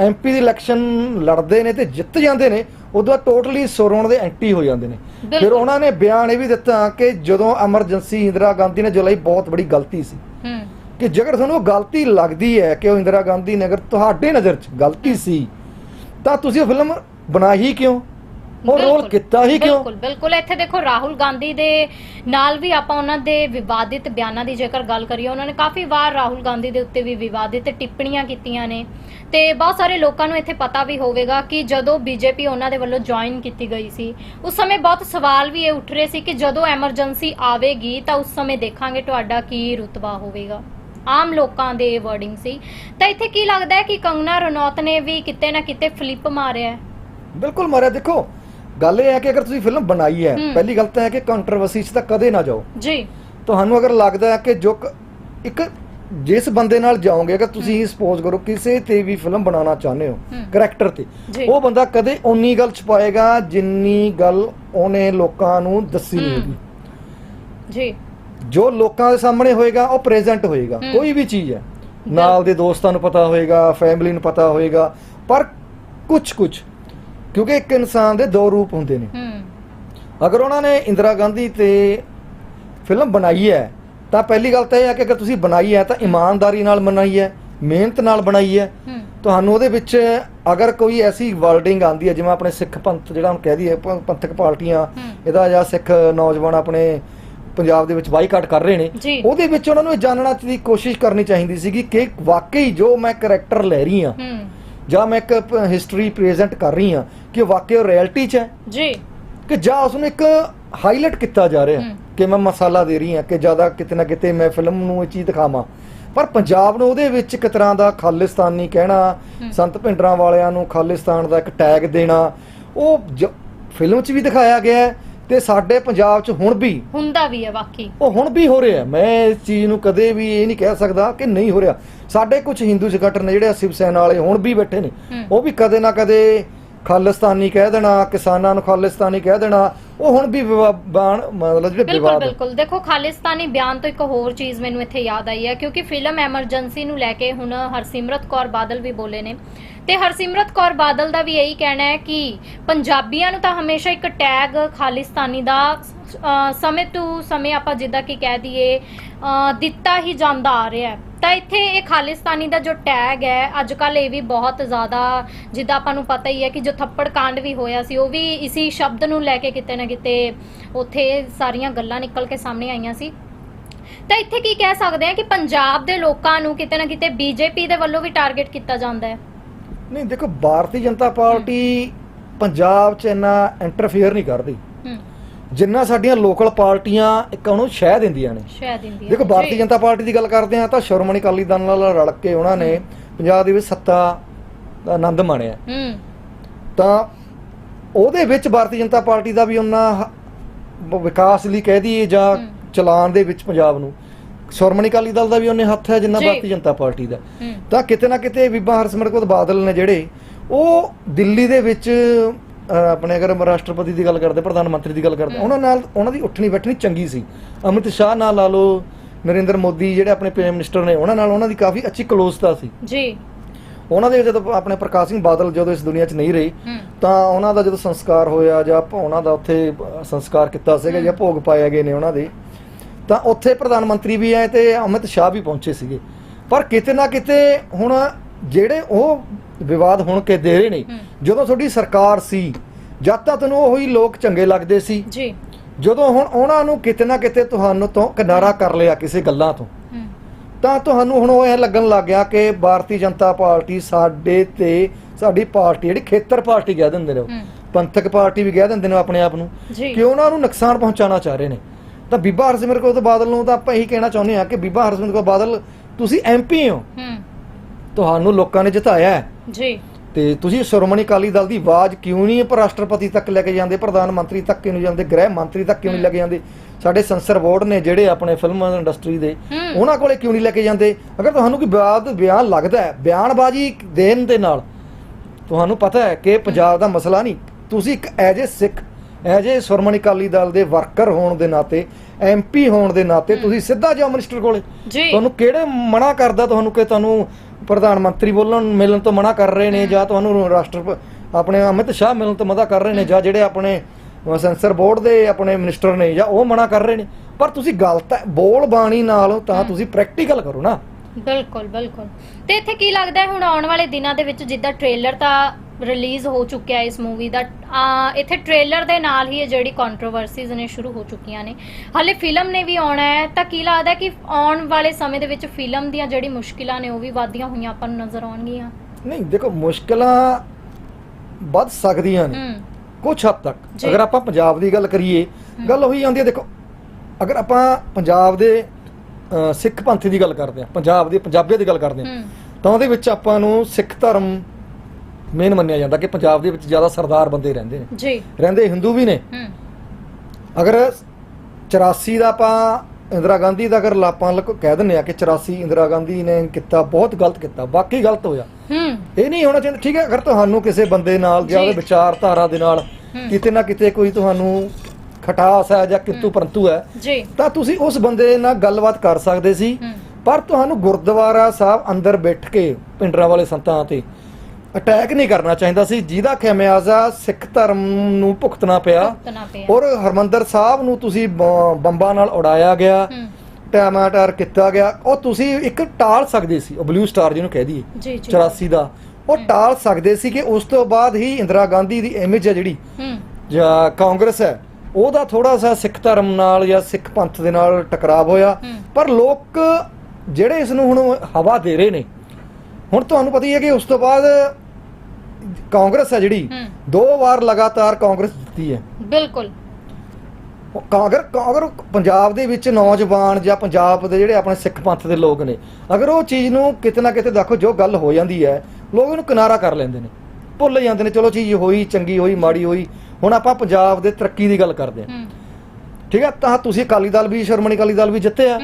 ਐਮਪੀ ਦੀ ਇਲੈਕਸ਼ਨ ਲੜਦੇ ਨੇ ਤੇ ਜਿੱਤ ਜਾਂਦੇ ਨੇ ਉਦੋਂ ਟੋਟਲੀ ਸੁਰੋਣ ਦੇ ਐਂਟੀ ਹੋ ਜਾਂਦੇ ਨੇ। ਫਿਰ। ਉਹਨਾਂ ਨੇ ਬਿਆਨ ਇਹ ਵੀ ਦਿੱਤਾ ਕਿ ਜਦੋਂ ਐਮਰਜੈਂਸੀ ਇੰਦਰਾ ਗਾਂਧੀ ਨੇ ਜੋ ਲਈ ਬਹੁਤ ਬੜੀ ਗਲਤੀ ਸੀ। ਕਿ ਜੇਕਰ ਤੁਹਾਨੂੰ ਉਹ ਗਲਤੀ ਲੱਗਦੀ ਹੈ ਕਿ ਉਹ ਇੰਦਰਾ ਗਾਂਧੀ ਨੇ ਅਗਰ ਤੁਹਾਡੇ ਨਜ਼ਰ 'ਚ ਗਲਤੀ ਸੀ ਤਾਂ ਤੁਸੀਂ ਉਹ ਫਿਲਮ ਬਣਾਈ ਕਿਉਂ? ਉਹ ਰੋਲ ਕੀਤਾ ਹੀ ਕਿਉਂ? ਬਿਲਕੁਲ ਬਿਲਕੁਲ। ਇੱਥੇ ਦੇਖੋ ਰਾਹੁਲ ਗਾਂਧੀ ਦੇ ਨਾਲ ਵੀ ਆਪਾਂ ਉਹਨਾਂ ਦੇ ਵਿਵਾਦਿਤ ਬਿਆਨਾਂ ਦੀ ਜੇਕਰ ਗੱਲ ਕਰੀਏ ਉਹਨਾਂ ਨੇ ਕਾਫੀ ਵਾਰ ਰਾਹੁਲ ਗਾਂਧੀ ਦੇ ਉੱਤੇ ਵੀ ਵਿਵਾਦਿਤ ਟਿੱਪਣੀਆਂ ਕੀਤੀਆਂ ਨੇ। ਤੇ ਬਹੁਤ ਸਾਰੇ ਲੋਕਾਂ ਨੂੰ ਇੱਥੇ ਪਤਾ ਵੀ ਹੋਵੇਗਾ ਕਿ ਜਦੋਂ ਬੀਜੇਪੀ ਉਹਨਾਂ ਦੇ ਵੱਲੋਂ ਜੁਆਇਨ ਕੀਤੀ ਗਈ ਸੀ ਉਸ ਸਮੇਂ ਬਹੁਤ ਸਵਾਲ ਵੀ ਇਹ ਉੱਠ ਰਹੇ ਸੀ ਕਿ ਜਦੋਂ ਐਮਰਜੈਂਸੀ ਆਵੇਗੀ ਤਾਂ ਉਸ ਸਮੇਂ ਦੇਖਾਂਗੇ ਤੁਹਾਡਾ ਕੀ ਰੁਤਬਾ ਹੋਵੇਗਾ। ਆਮ ਲੋਕਾਂ ਦੇ ਵਰਡਿੰਗ ਸੀ। ਤਾਂ ਇੱਥੇ ਕੀ ਲੱਗਦਾ ਹੈ ਕਿ ਕੰਗਨਾ ਰਣੌਤ ਨੇ ਵੀ ਕਿਤੇ ਨਾ ਕਿਤੇ ਫਲਿੱਪ ਮਾਰਿਆ ਹੈ? ਬਿਲਕੁਲ ਮਾਰਿਆ। ਦੇਖੋ ਗੱਲ ਇਹ ਹੈ ਕਿ ਅਗਰ ਤੁਸੀਂ ਫਿਲਮ ਬਣਾਈ ਹੈ। ਪਹਿਲੀ ਗੱਲ ਤਾਂ ਹੈ ਕਿ ਕੰਟਰੋਵਰਸੀ 'ਚ ਤਾਂ ਕਦੇ ਨਾ ਜਾਓ ਜੀ ਤੁਹਾਨੂੰ ਅਗਰ ਲੱਗਦਾ ਹੈ ਕਿ ਜੋ ਇੱਕ ਜਿਸ ਬੰਦੇ ਨਾਲ ਜਾਓਗੇ ਅਗਰ ਤੁਸੀਂ ਸਪੋਜ਼ ਕਰੋ ਕਿਸੇ ਤੇ ਵੀ ਫਿਲਮ ਬਣਾਉਣਾ ਚਾਹੁੰਦੇ ਹੋ। ਕਰੈਕਟਰ ਤੇ। ਉਹ ਬੰਦਾ ਕਦੇ ਉਨੀ ਗੱਲ ਛਪਾਏਗਾ ਜਿੰਨੀ ਗੱਲ ਉਹਨੇ ਲੋਕਾਂ ਨੂੰ ਦੱਸੀ ਨਹੀਂ ਹੂੰ। ਹੋਗੀ ਜੀ ਜੋ ਲੋਕਾਂ ਦੇ ਸਾਹਮਣੇ ਹੋਏਗਾ ਉਹ ਪ੍ਰੈਜ਼ੈਂਟ ਹੋਏਗਾ। ਕੋਈ ਵੀ ਚੀਜ਼ ਹੈ ਨਾਲ ਦੇ ਦੋਸਤਾਂ ਨੂੰ ਪਤਾ ਹੋਏਗਾ ਫੈਮਿਲੀ ਨੂੰ ਪਤਾ ਹੋਏਗਾ ਪਰ ਕੁਝ ਕੁਝ ਕਿਉਂਕਿ ਇੱਕ ਇਨਸਾਨ ਦੇ ਦੋ ਰੂਪ ਹੁੰਦੇ ਨੇ। ਹੂੰ। ਅਗਰ ਉਹਨਾਂ ਨੇ ਇੰਦਰਾ ਗਾਂਧੀ ਤੇ ਫਿਲਮ ਬਣਾਈ ਹੈ ਤਾਂ ਪਹਿਲੀ ਗੱਲ ਤਾਂ ਇਹ ਹੈ ਕਿ ਅਗਰ ਤੁਸੀਂ ਬਣਾਈ ਹੈ ਤਾਂ ਇਮਾਨਦਾਰੀ ਨਾਲ ਬਣਾਈ ਹੈ ਮਿਹਨਤ ਨਾਲ ਬਣਾਈ ਹੈ। ਤੁਹਾਨੂੰ ਉਹਦੇ ਵਿੱਚ ਅਗਰ ਕੋਈ ਐਸੀ ਵਰਡਿੰਗ ਆਂਦੀ ਹੈ ਜਿਵੇਂ ਆਪਣੇ ਸਿੱਖ ਪੰਥ ਜਿਹੜਾ ਹੁਣ ਕਹਿ ਦਈਏ ਪੰਥਕ ਪਾਰਟੀਆਂ। ਇਹਦਾ ਜਾਂ ਸਿੱਖ ਨੌਜਵਾਨ ਆਪਣੇ ਪੰਜਾਬ ਦੇ ਵਿੱਚ ਬਾਈਕਾਟ ਕਰ ਰਹੇ ਨੇ। ਉਹਦੇ ਵਿੱਚ ਉਹਨਾਂ ਨੂੰ ਇਹ ਜਾਣਨਾ ਦੀ ਕੋਸ਼ਿਸ਼ ਕਰਨੀ ਚਾਹੀਦੀ ਸੀਗੀ ਕਿ ਵਾਕਈ ਜੋ ਮੈਂ ਕਰੈਕਟਰ ਲੈ ਰਹੀ ਹੂੰ। ਜਾਂ ਮੈਂ ਇੱਕ ਹਿਸਟਰੀ ਪ੍ਰੈਜ਼ੈਂਟ ਕਰ ਰਹੀ ਹਾਂ ਕਿ ਉਹ ਰਿਐਲਿਟੀ 'ਚ ਹੈ ਜੀ ਕਿ ਜਾਂ ਉਸ ਨੂੰ ਇੱਕ ਹਾਈਲਾਈਟ ਕੀਤਾ ਜਾ ਰਿਹਾ। ਕਿ ਮੈਂ ਮਸਾਲਾ ਦੇ ਰਹੀ ਹਾਂ ਕਿ ਜ਼ਿਆਦਾ ਕਿਤੇ ਨਾ ਕਿਤੇ ਮੈਂ ਫਿਲਮ ਨੂੰ ਇਹ ਚੀਜ਼ ਦਿਖਾਵਾਂ ਪਰ ਪੰਜਾਬ ਨੂੰ ਉਹਦੇ ਵਿੱਚ ਇੱਕ ਤਰ੍ਹਾਂ ਦਾ ਖਾਲਿਸਤਾਨੀ ਕਹਿਣਾ। ਸੰਤ ਭਿੰਡਰਾਂ ਵਾਲਿਆਂ ਨੂੰ ਖਾਲਿਸਤਾਨ ਦਾ ਇੱਕ ਟੈਗ ਦੇਣਾ ਉਹ ਫਿਲਮ 'ਚ ਵੀ ਦਿਖਾਇਆ ਗਿਆ ਹੈ ਤੇ ਸਾਡੇ ਪੰਜਾਬ 'ਚ ਹੁਣ ਵੀ ਹੁੰਦਾ ਵੀ ਹੈ ਵਾਕਈ। ਉਹ ਹੁਣ ਵੀ ਹੋ ਰਿਹਾ। ਮੈਂ ਇਸ ਚੀਜ਼ ਨੂੰ ਕਦੇ ਵੀ ਇਹ ਨਹੀਂ ਕਹਿ ਸਕਦਾ ਕਿ ਨਹੀਂ ਹੋ ਰਿਹਾ। ਸਾਡੇ ਕੁਝ ਹਿੰਦੂ ਸੰਗਠਨ ਨੇ ਜਿਹੜੇ ਸ਼ਿਵ ਸੈਨਾ ਵਾਲੇ ਹੁਣ ਵੀ ਬੈਠੇ ਨੇ। ਉਹ ਵੀ ਕਦੇ ਨਾ ਕਦੇ ਖਾਲਿਸਤਾਨੀ ਕਹਿ ਦੇਣਾ ਕਿਸਾਨਾਂ ਨੂੰ ਖਾਲਿਸਤਾਨੀ ਕਹਿ ਦੇਣਾ। ਉਹ ਹੁਣ ਵੀ ਬਾਣ ਮਤਲਬ ਜਿਹੜੇ ਬਿਲਕੁਲ ਬਿਲਕੁਲ। ਦੇਖੋ ਖਾਲਿਸਤਾਨੀ ਬਿਆਨ ਤੋਂ ਇੱਕ ਹੋਰ ਚੀਜ਼ ਮੈਨੂੰ ਇੱਥੇ ਯਾਦ ਆਈ ਹੈ ਕਿਉਂਕਿ ਫਿਲਮ ਐਮਰਜੈਂਸੀ ਨੂੰ ਲੈ ਕੇ ਹੁਣ ਹਰਸਿਮਰਤ ਕੌਰ ਬਾਦਲ ਵੀ ਬੋਲੇ ਨੇ। ਤੇ ਹਰਸਿਮਰਤ ਕੌਰ ਬਾਦਲ ਦਾ ਵੀ ਇਹੀ ਕਹਿਣਾ ਹੈ ਕਿ ਪੰਜਾਬੀਆਂ ਨੂੰ ਤਾਂ ਹਮੇਸ਼ਾ ਇੱਕ ਟੈਗ ਖਾਲਿਸਤਾਨੀ ਦਾ ਸਮੇਂ ਤੋਂ ਸਮੇਂ ਆਪਾਂ ਜਿੱਦਾਂ ਕਿ ਕਹਿ ਦਈਏ ਦਿੱਤਾ ਹੀ ਜਾਂਦਾ ਆ ਰਿਹਾ ਹੈ। ਤਾਂ ਇੱਥੇ ਇਹ ਖਾਲਿਸਤਾਨੀ ਦਾ ਜੋ ਟੈਗ ਹੈ ਅੱਜ ਕੱਲ ਇਹ ਵੀ ਬਹੁਤ ਜ਼ਿਆਦਾ, ਜਿੱਦਾਂ ਆਪਾਂ ਨੂੰ ਪਤਾ ਹੀ ਹੈ ਕਿ ਜੋ ਥੱਪੜ ਕਾਂਡ ਵੀ ਹੋਇਆ ਸੀ, ਉਹ ਵੀ ਇਸੀ ਸ਼ਬਦ ਨੂੰ ਲੈ ਕੇ ਕਿਤੇ ਨਾ ਕਿਤੇ ਉੱਥੇ ਸਾਰੀਆਂ ਗੱਲਾਂ ਨਿਕਲ ਕੇ ਸਾਹਮਣੇ ਆਈਆਂ ਸੀ। ਤਾਂ ਇੱਥੇ ਕੀ ਕਹਿ ਸਕਦੇ ਆ ਕਿ ਪੰਜਾਬ ਦੇ ਲੋਕਾਂ ਨੂੰ ਕਿਤੇ ਨਾ ਕਿਤੇ ਬੀਜੇਪੀ ਦੇ ਵੱਲੋਂ ਵੀ ਟਾਰਗੇਟ ਕੀਤਾ ਜਾਂਦਾ ਹੈ। ਨਹੀਂ ਦੇਖੋ ਭਾਰਤੀ ਜਨਤਾ ਪਾਰਟੀ ਪੰਜਾਬ 'ਚ ਇੰਨਾ ਇੰਟਰਫੇਅਰ ਨਹੀਂ ਕਰਦੀ। ਜਿੰਨਾ ਸਾਡੀਆਂ ਲੋਕਲ ਪਾਰਟੀਆਂ ਇੱਕ ਉਹਨੂੰ ਸ਼ਹਿ ਦਿੰਦੀਆਂ ਨੇ। ਸ਼ਾਇਦ ਇੰਡੀਆ ਦੇਖੋ ਭਾਰਤੀ ਜਨਤਾ ਪਾਰਟੀ ਦੀ ਗੱਲ ਕਰਦੇ ਆ ਤਾਂ ਸ਼੍ਰੋਮਣੀ ਅਕਾਲੀ ਦਲ ਨਾਲ ਰਲ ਕੇ ਉਹਨਾਂ ਨੇ ਪੰਜਾਬ ਦੇ ਵਿੱਚ ਸੱਤਾ ਦਾ ਆਨੰਦ ਮਾਣਿਆ। ਹੂੰ। ਤਾਂ ਉਹਦੇ ਵਿੱਚ ਭਾਰਤੀ ਜਨਤਾ ਪਾਰਟੀ ਦਾ ਵੀ ਉਹਨਾਂ ਵਿਕਾਸ ਲਈ ਕਹਿ ਦਈਏ ਜਾਂ। ਚਲਾਉਣ ਦੇ ਵਿੱਚ ਪੰਜਾਬ ਨੂੰ। ਸ਼੍ਰੋਮਣੀ ਅਕਾਲੀ ਦਲ ਦਾ ਵੀ ਉਹਨੇ ਹੱਥ ਹੈ ਜਿੰਨਾ। ਭਾਰਤੀ ਜਨਤਾ ਪਾਰਟੀ ਦਾ। ਤਾਂ ਕਿਤੇ ਨਾ ਕਿਤੇ ਬੀਬਾ ਹਰਸਿਮਰਤ ਕੌਰ ਬਾਦਲ ਨੇ ਜਿਹੜੇ ਉਹ ਦਿੱਲੀ ਦੇ ਵਿੱਚ ਆਪਣੇ ਅਗਰ ਰਾਸ਼ਟਰਪਤੀ ਦੀ ਗੱਲ ਕਰਦੇ ਪ੍ਰਧਾਨ ਮੰਤਰੀ ਦੀ ਗੱਲ ਕਰਦੇ। ਉਹਨਾਂ ਨਾਲ ਉਹਨਾਂ ਦੀ ਉੱਠਣੀ ਬੈਠਣੀ ਚੰਗੀ ਸੀ। ਅਮਿਤ ਸ਼ਾਹ ਨਾਲ ਲਾ ਲਓ ਨਰਿੰਦਰ ਮੋਦੀ ਜਿਹੜੇ ਆਪਣੇ ਪ੍ਰਾਈਮ ਮਿਨਿਸਟਰ ਨੇ ਉਹਨਾਂ ਨਾਲ ਉਹਨਾਂ ਦੀ ਕਾਫੀ ਅੱਛੀ ਕਲੋਜ਼ਤਾ ਸੀ। ਜੀ। ਉਹਨਾਂ ਦੇ ਜਦੋਂ ਆਪਣੇ ਪ੍ਰਕਾਸ਼ ਸਿੰਘ ਬਾਦਲ ਜਦੋਂ ਇਸ ਦੁਨੀਆ 'ਚ ਨਹੀਂ ਰਹੇ ਤਾਂ ਉਹਨਾਂ ਦਾ ਜਦੋਂ ਸੰਸਕਾਰ ਹੋਇਆ ਜਾਂ ਉਹਨਾਂ ਦਾ ਉੱਥੇ ਸੰਸਕਾਰ ਕੀਤਾ ਸੀਗਾ ਜਾਂ ਭੋਗ ਪਾਏ ਗਏ ਨੇ ਉਹਨਾਂ ਦੇ ਤਾਂ ਉੱਥੇ ਪ੍ਰਧਾਨ ਮੰਤਰੀ ਵੀ ਆਏ ਤੇ ਅਮਿਤ ਸ਼ਾਹ ਵੀ ਪਹੁੰਚੇ ਸੀਗੇ। ਪਰ ਕਿਤੇ ਨਾ ਕਿਤੇ ਹੁਣ ਜਿਹੜੇ ਉਹ ਵਿਵਾਦ ਹੁਣ ਕੇ ਦੇ ਰਹੇ ਨੇ। ਜਦੋਂ ਤੁਹਾਡੀ ਸਰਕਾਰ ਸੀ ਜਦ ਤੱਕ ਤੁਹਾਨੂੰ ਉਹੀ ਲੋਕ ਚੰਗੇ ਲੱਗਦੇ ਸੀ ਜੀ। ਜਦੋਂ ਹੁਣ ਉਹਨਾਂ ਨੂੰ ਕਿਤੇ ਨਾ ਕਿਤੇ ਤੁਹਾਨੂੰ ਤੋਂ ਕਿਨਾਰਾ ਕਰ ਲਿਆ ਕਿਸੇ ਗੱਲਾਂ ਤੋਂ ਤਾਂ ਤੁਹਾਨੂੰ ਹੁਣ ਉਹ ਐ ਲੱਗਣ ਲੱਗ ਗਿਆ ਕਿ ਭਾਰਤੀ ਜਨਤਾ ਪਾਰਟੀ ਸਾਡੇ ਤੇ ਸਾਡੀ ਪਾਰਟੀ ਜਿਹੜੀ ਖੇਤਰ ਪਾਰਟੀ ਕਹਿ ਦਿੰਦੇ ਨੇ ਪੰਥਕ ਪਾਰਟੀ ਵੀ ਕਹਿ ਦਿੰਦੇ ਨੇ ਆਪਣੇ ਆਪ ਨੂੰ ਕਿ ਉਹਨਾਂ ਨੂੰ ਨੁਕਸਾਨ ਪਹੁੰਚਾਉਣਾ ਚਾਹ ਰਹੇ ਨੇ। ਤਾਂ ਬੀਬਾ ਹਰਸਿਮਰਤ ਕੌਰ ਬਾਦਲ ਨੂੰ ਤਾਂ ਆਪਾਂ ਇਹੀ ਕਹਿਣਾ ਚਾਹੁੰਦੇ ਹਾਂ ਕਿ ਬੀਬਾ ਹਰਸਿਮਰਤ ਕੌਰ ਬਾਦਲ ਤੁਸੀਂ ਐਮਪੀ ਹੋ। ਹੂੰ। ਤੁਹਾਨੂੰ ਲੋਕਾਂ ਨੇ ਜਿਤਾਇਆ ਹੈ। ਜੀ। ਤੇ ਤੁਸੀਂ ਸ਼੍ਰੋਮਣੀ ਅਕਾਲੀ ਦਲ ਦੀ ਆਵਾਜ਼ ਕਿਉਂ ਨਹੀਂ ਉਪ ਰਾਸ਼ਟਰਪਤੀ ਤੱਕ ਲੈ ਕੇ ਜਾਂਦੇ ਪ੍ਰਧਾਨ ਮੰਤਰੀ ਤੱਕ ਕਿਉਂ ਨਹੀਂ ਜਾਂਦੇ ਗ੍ਰਹਿ ਮੰਤਰੀ ਤੱਕ ਕਿਉਂ ਨਹੀਂ ਲੈ ਕੇ ਜਾਂਦੇ? ਸਾਡੇ ਸੰਸਰ ਬੋਰਡ ਨੇ ਜਿਹੜੇ ਆਪਣੇ ਫਿਲਮ ਇੰਡਸਟਰੀ ਦੇ। ਉਹਨਾਂ ਕੋਲੇ ਕਿਉਂ ਨਹੀਂ ਲੈ ਕੇ ਜਾਂਦੇ? ਅਗਰ ਤੁਹਾਨੂੰ ਕੋਈ ਬਿਆਨ ਬਿਆਨ ਲੱਗਦਾ ਹੈ ਬਿਆਨਬਾਜ਼ੀ ਦੇਣ ਦੇ ਨਾਲ ਤੁਹਾਨੂੰ ਪਤਾ ਹੈ ਕਿ ਪੰਜਾਬ ਦਾ ਮਸਲਾ ਨਹੀਂ। ਤੁਸੀਂ ਇੱਕ as a Sikh as a Shiromani Akali Dal ਦੇ ਵਰਕਰ ਹੋਣ ਦੇ ਨਾਤੇ ਐਮਪੀ ਹੋਣ ਦੇ ਨਾਤੇ ਤੁਸੀਂ ਸਿੱਧਾ ਜਾਓ ਮਿਨਿਸਟਰ ਕੋਲੇ। ਜੀ। ਤੁਹਾਨੂੰ ਕਿਹੜੇ ਮਨਾ ਕਰਦਾ ਤੁਹਾਨੂੰ ਕਿ ਤੁਹਾਨੂੰ ਪ੍ਰਧਾਨ ਮੰਤਰੀ ਬੋਲਣ ਮਿਲਣ ਤੋਂ ਮਨਾ ਕਰ ਰਹੇ ਨੇ ਜਾਂ ਤੁਹਾਨੂੰ ਰਾਸ਼ਟਰ ਆਪਣੇ ਅਮਿਤ ਸ਼ਾਹ ਮਿਲਣ ਤੋਂ ਮਨਾ ਕਰ ਰਹੇ ਨੇ ਜਾਂ ਜਿਹੜੇ ਆਪਣੇ ਸੈਂਸਰ ਬੋਰਡ ਦੇ ਆਪਣੇ ਮਿਨਿਸਟਰ ਨੇ ਜਾਂ ਉਹ ਮਨਾ ਕਰ ਰਹੇ ਨੇ। ਪਰ ਤੁਸੀਂ ਗਲਤ ਹੈ ਬੋਲ ਬਾਣੀ ਨਾਲ ਤਾਂ ਤੁਸੀਂ ਪ੍ਰੈਕਟੀਕਲ ਕਰੋ ਨਾ। ਬਿਲਕੁਲ ਬਿਲਕੁਲ। ਤੇ ਇੱਥੇ ਕੀ ਲੱਗਦਾ ਹੁਣ ਆਉਣ ਵਾਲੇ ਦਿਨਾਂ ਦੇ ਵਿੱਚ ਜਿੱਦਾਂ ਟ੍ਰੇਲਰ ਤਾਂ ਰਿਲੀਜ਼ ਹੋ ਚੁੱਕਿਆ ਇਸ ਮੂਵੀ ਦਾ। ਆ, ਇੱਥੇ ਟ੍ਰੇਲਰ ਦੇ ਨਾਲ ਹੀ ਇਹ ਜਿਹੜੀ ਕੰਟਰੋਵਰਸੀਜ਼ ਨੇ ਸ਼ੁਰੂ ਹੋ ਚੁੱਕੀਆਂ ਨੇ। ਹਾਲੇ ਫਿਲਮ ਨੇ ਵੀ ਆਉਣਾ ਹੈ ਤਾਂ ਕੀ ਲੱਗਦਾ ਕਿ ਆਉਣ ਵਾਲੇ ਸਮੇਂ ਦੇ ਵਿੱਚ ਫਿਲਮ ਦੀਆਂ ਜਿਹੜੀ ਮੁਸ਼ਕਿਲਾਂ ਨੇ ਉਹ ਵੀ ਵਧਦੀਆਂ ਹੋਈਆਂ ਆਪਾਂ ਨੂੰ ਨਜ਼ਰ ਆਉਣਗੀਆਂ? ਨਹੀਂ ਦੇਖੋ ਮੁਸ਼ਕਲਾਂ ਵੱਧ ਸਕਦੀਆਂ ਨੇ। ਕੁਝ ਹੱਦ ਤੱਕ। ਅਗਰ ਆਪਾਂ ਪੰਜਾਬ ਦੀ ਗੱਲ ਕਰੀਏ ਗੱਲ ਉਹੀ ਆਉਂਦੀ ਹੈ ਦੇਖੋ ਅਗਰ ਆਪਾਂ ਪੰਜਾਬ ਦੇ ਸਿੱਖ ਪੰਥ ਦੀ ਗੱਲ ਕਰਦੇ ਹਾਂ ਪੰਜਾਬ ਦੀ ਪੰਜਾਬੀਅਤ ਦੀ ਗੱਲ ਕਰਦੇ ਹੂੰ। ਤਾਂ ਉਹਦੇ ਵਿੱਚ ਆਪਾਂ ਨੂੰ ਸਿੱਖ ਧਰਮ ਮੇਨ ਮੰਨਿਆ ਜਾਂਦਾ ਕਿ ਪੰਜਾਬ ਦੇ ਵਿੱਚ ਜ਼ਿਆਦਾ ਸਰਦਾਰ ਬੰਦੇ ਰਹਿੰਦੇ ਨੇ। ਜੀ। ਰਹਿੰਦੇ ਹਿੰਦੂ ਵੀ ਨੇ। ਹੂੰ। ਅਗਰ 84 ਦਾ ਆਪਾਂ ਇੰਦਰਾ ਗਾਂਧੀ ਦਾ ਅਗਰ ਆਪਾਂ ਲ- ਕਹਿ ਦਿੰਦੇ ਆ ਕਿ 84 ਇੰਦਰਾ ਗਾਂਧੀ ਨੇ ਕੀਤਾ ਬਹੁਤ ਗਲਤ ਕੀਤਾ ਬਾਕੀ ਗਲਤ ਹੋਇਆ। ਹੂੰ। ਇਹ ਨਹੀਂ ਹੋਣਾ ਚਾਹੀਦਾ ਠੀਕ ਹੈ ਅਗਰ ਤੁਹਾਨੂੰ ਕਿਸੇ ਬੰਦੇ ਨਾਲ ਜਾਂ। ਉਹਦੇ ਵਿਚਾਰਧਾਰਾ ਦੇ ਨਾਲ। ਕਿਤੇ ਨਾ ਕਿਤੇ ਕੋਈ ਤੁਹਾਨੂੰ ਖਟਾਸ ਹੈ ਜਾਂ ਕਿੰਤੂ ਪਰੰਤੂ ਹੈ ਜੀ। ਤਾਂ ਤੁਸੀਂ ਉਸ ਬੰਦੇ ਨਾਲ ਗੱਲਬਾਤ ਕਰ ਸਕਦੇ ਸੀ। ਪਰ ਤੁਹਾਨੂੰ ਗੁਰਦੁਆਰਾ ਸਾਹਿਬ ਅੰਦਰ ਬੈਠ ਕੇ ਪਿੰਡਰਾਂ ਵਾਲੇ ਸੰਤਾਂ ਤੇ ਅਟੈਕ ਨਹੀਂ ਕਰਨਾ ਚਾਹੀਦਾ ਸੀ ਜਿਹਦਾ ਖਮਿਆਜ਼ਾ ਸਿੱਖ ਧਰਮ ਨੂੰ ਭੁਗਤਣਾ ਪਿਆ। ਭੁਗਤਣਾ ਪਿਆ। ਔਰ ਹਰਮੰਦਰ ਸਾਹਿਬ ਨੂੰ ਤੁਸੀਂ ਬ- ਬੰਬਾਂ ਨਾਲ ਉਡਾਇਆ ਗਿਆ ਹੂੰ। ਟਮਾਟਰ ਕੀਤਾ ਗਿਆ। ਉਹ ਤੁਸੀਂ ਇੱਕ ਟਾਲ ਸਕਦੇ ਸੀ ਉਹ ਬਲੂ ਸਟਾਰ ਜਿਹਨੂੰ ਕਹਿ ਦਈਏ ਜੀ ਜੀ। 84 ਦਾ। ਉਹ ਟਾਲ ਸਕਦੇ ਸੀ ਕਿ ਉਸ ਤੋਂ ਬਾਅਦ ਹੀ ਇੰਦਰਾ ਗਾਂਧੀ ਦੀ ਇਮੇਜ ਹੈ ਜਿਹੜੀ ਹੂੰ। ਜਾਂ ਕਾਂਗਰਸ ਹੈ ਉਹਦਾ ਥੋੜਾ ਸਾ ਸਿੱਖ ਧਰਮ ਨਾਲ ਜਾਂ ਸਿੱਖ ਪੰਥ ਦੇ ਨਾਲ ਟਕਰਾਵ ਹੋਇਆ। ਹੂੰ। ਪਰ ਲੋਕ ਜਿਹੜੇ ਇਸ ਨੂੰ ਹੁਣ ਹਵਾ ਦੇ ਰਹੇ ਨੇ ਹੁਣ ਤੁਹਾਨੂੰ ਪਤਾ ਹੀ ਹੈ ਕਿ ਉਸ ਤੋਂ ਬਾਅਦ ਕਾਂਗਰਸ ਹੈ ਜਿਹੜੀ ਦੋ ਵਾਰ ਲਗਾਤਾਰ ਕਾਂਗਰਸ ਜਿੱਤੀ ਹੈ। ਬਿਲਕੁਲ। ਉਹ ਕਾਂਗਰ ਕਾਂਗਰ ਪੰਜਾਬ ਦੇ ਵਿੱਚ ਨੌਜਵਾਨ ਜਾਂ ਪੰਜਾਬ ਦੇ ਜਿਹੜੇ ਆਪਣੇ ਸਿੱਖ ਪੰਥ ਦੇ ਲੋਕ ਨੇ ਅਗਰ ਉਹ ਚੀਜ਼ ਨੂੰ ਕਿਤੇ ਨਾ ਕਿਤੇ ਦੇਖੋ ਜੋ ਗੱਲ ਹੋ ਜਾਂਦੀ ਹੈ ਲੋਕ ਇਹਨੂੰ ਕਿਨਾਰਾ ਕਰ ਲੈਂਦੇ ਨੇ। ਭੁੱਲ ਜਾਂਦੇ ਨੇ ਚਲੋ ਚੀਜ਼ ਹੋਈ ਚੰਗੀ ਹੋਈ ਮਾੜੀ ਹੋਈ ਹੁਣ ਆਪਾਂ ਪੰਜਾਬ ਦੇ ਤਰੱਕੀ ਦੀ ਗੱਲ ਕਰਦੇ ਹਾਂ। ਠੀਕ ਹੈ ਤਾਂ ਤੁਸੀਂ ਅਕਾਲੀ ਦਲ ਵੀ ਸ਼ਰਮਣੀ ਅਕਾਲੀ ਦਲ ਵੀ ਜਿੱਤੇ ਆ।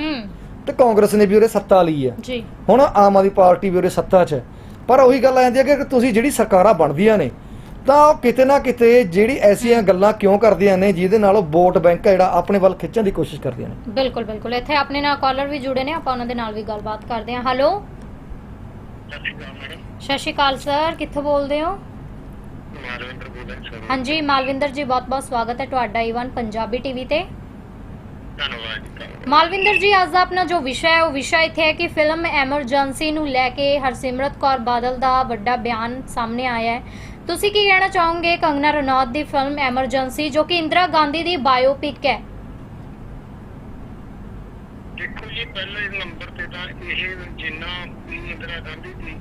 ਤੇ ਕਾਂਗਰਸ ਨੇ ਵੀ ਉਹਦੇ ਸੱਤਾ ਲਈ ਹੈ ਜੀ। ਹੁਣ ਆਮ ਆਦਮੀ ਪਾਰਟੀ ਵੀ ਉਹਦੇ ਸੱਤਾ 'ਚ ਹੈ। ਪਰ ਉਹੀ ਗੱਲ ਆ ਜਾਂਦੀ ਹੈ ਕਿ ਤੁਸੀਂ ਜਿਹੜੀ ਸਰਕਾਰਾਂ ਬਣਦੀਆਂ ਨੇ ਤਾਂ ਉਹ ਕਿਤੇ ਨਾ ਕਿਤੇ ਜਿਹੜੀ ਐਸੀਆਂ ਗੱਲਾਂ ਕਿਉਂ ਕਰਦੀਆਂ ਨੇ ਜਿਹਦੇ ਨਾਲ ਉਹ ਵੋਟ ਬੈਂਕ ਜਿਹੜਾ ਆਪਣੇ ਵੱਲ ਖਿੱਚਣ ਦੀ ਕੋਸ਼ਿਸ਼ ਕਰਦੀਆਂ ਨੇ। ਬਿਲਕੁਲ ਬਿਲਕੁਲ। ਇੱਥੇ ਆਪਣੇ ਨਾਲ ਕਾਲਰ ਵੀ ਜੁੜੇ ਨੇ ਆਪਾਂ ਉਹਨਾਂ ਦੇ ਨਾਲ ਵੀ ਗੱਲਬਾਤ ਕਰਦੇ ਹਾਂ। ਹੈਲੋ ਸਤਿ ਸ਼੍ਰੀ ਅਕਾਲ ਮੈਡਮ ਸਤਿ ਸ਼੍ਰੀ ਅਕਾਲ ਸਰ ਕਿੱਥੋਂ ਬੋਲਦੇ ਹੋ? ਮਾਲਵਿੰਦਰ ਬੋਲ ਰਿਹਾ ਸਰ ਹਾਂਜੀ ਮਾਲਵਿੰਦਰ ਜੀ ਬਹੁਤ-ਬਹੁਤ ਸਵਾਗਤ ਹੈ ਤੁਹਾਡਾ ਈਵਨ ਪੰਜਾਬੀ ਟੀਵੀ ਤੇ। ਧੰਨਵਾਦ। ਮਾਲਵਿੰਦਰ ਜੀ ਅੱਜ ਦਾ ਆਪਣਾ ਜੋ ਵਿਸ਼ਾ ਹੈ ਉਹ ਵਿਸ਼ਾ ਇੱਥੇ ਹੈ ਕਿ ਫਿਲਮ ਐਮਰਜੈਂਸੀ ਨੂੰ ਲੈ ਕੇ ਹਰਸਿਮਰਤ ਕੌਰ ਬਾਦਲ ਦਾ ਵੱਡਾ ਬਿਆਨ ਸਾਹਮਣੇ ਆਇਆ ਹੈ। ਤੁਸੀਂ ਕੀ ਕਹਿਣਾ ਚਾਹੋਗੇ ਕੰਗਨਾ ਰਣੌਤ ਦੀ ਫਿਲਮ ਐਮਰਜੈਂਸੀ ਜੋ ਕਿ ਇੰਦਰਾ ਗਾਂਧੀ ਦੀ ਬਾਇਓਪਿਕ ਹੈ? ਦੇਖੋ ਜੀ ਪਹਿਲੇ ਨੰਬਰ ਤੇ ਤਾਂ ਇਹ ਜਿੰਨਾ ਇੰਦਰਾ ਗਾਂਧੀ ਦੀ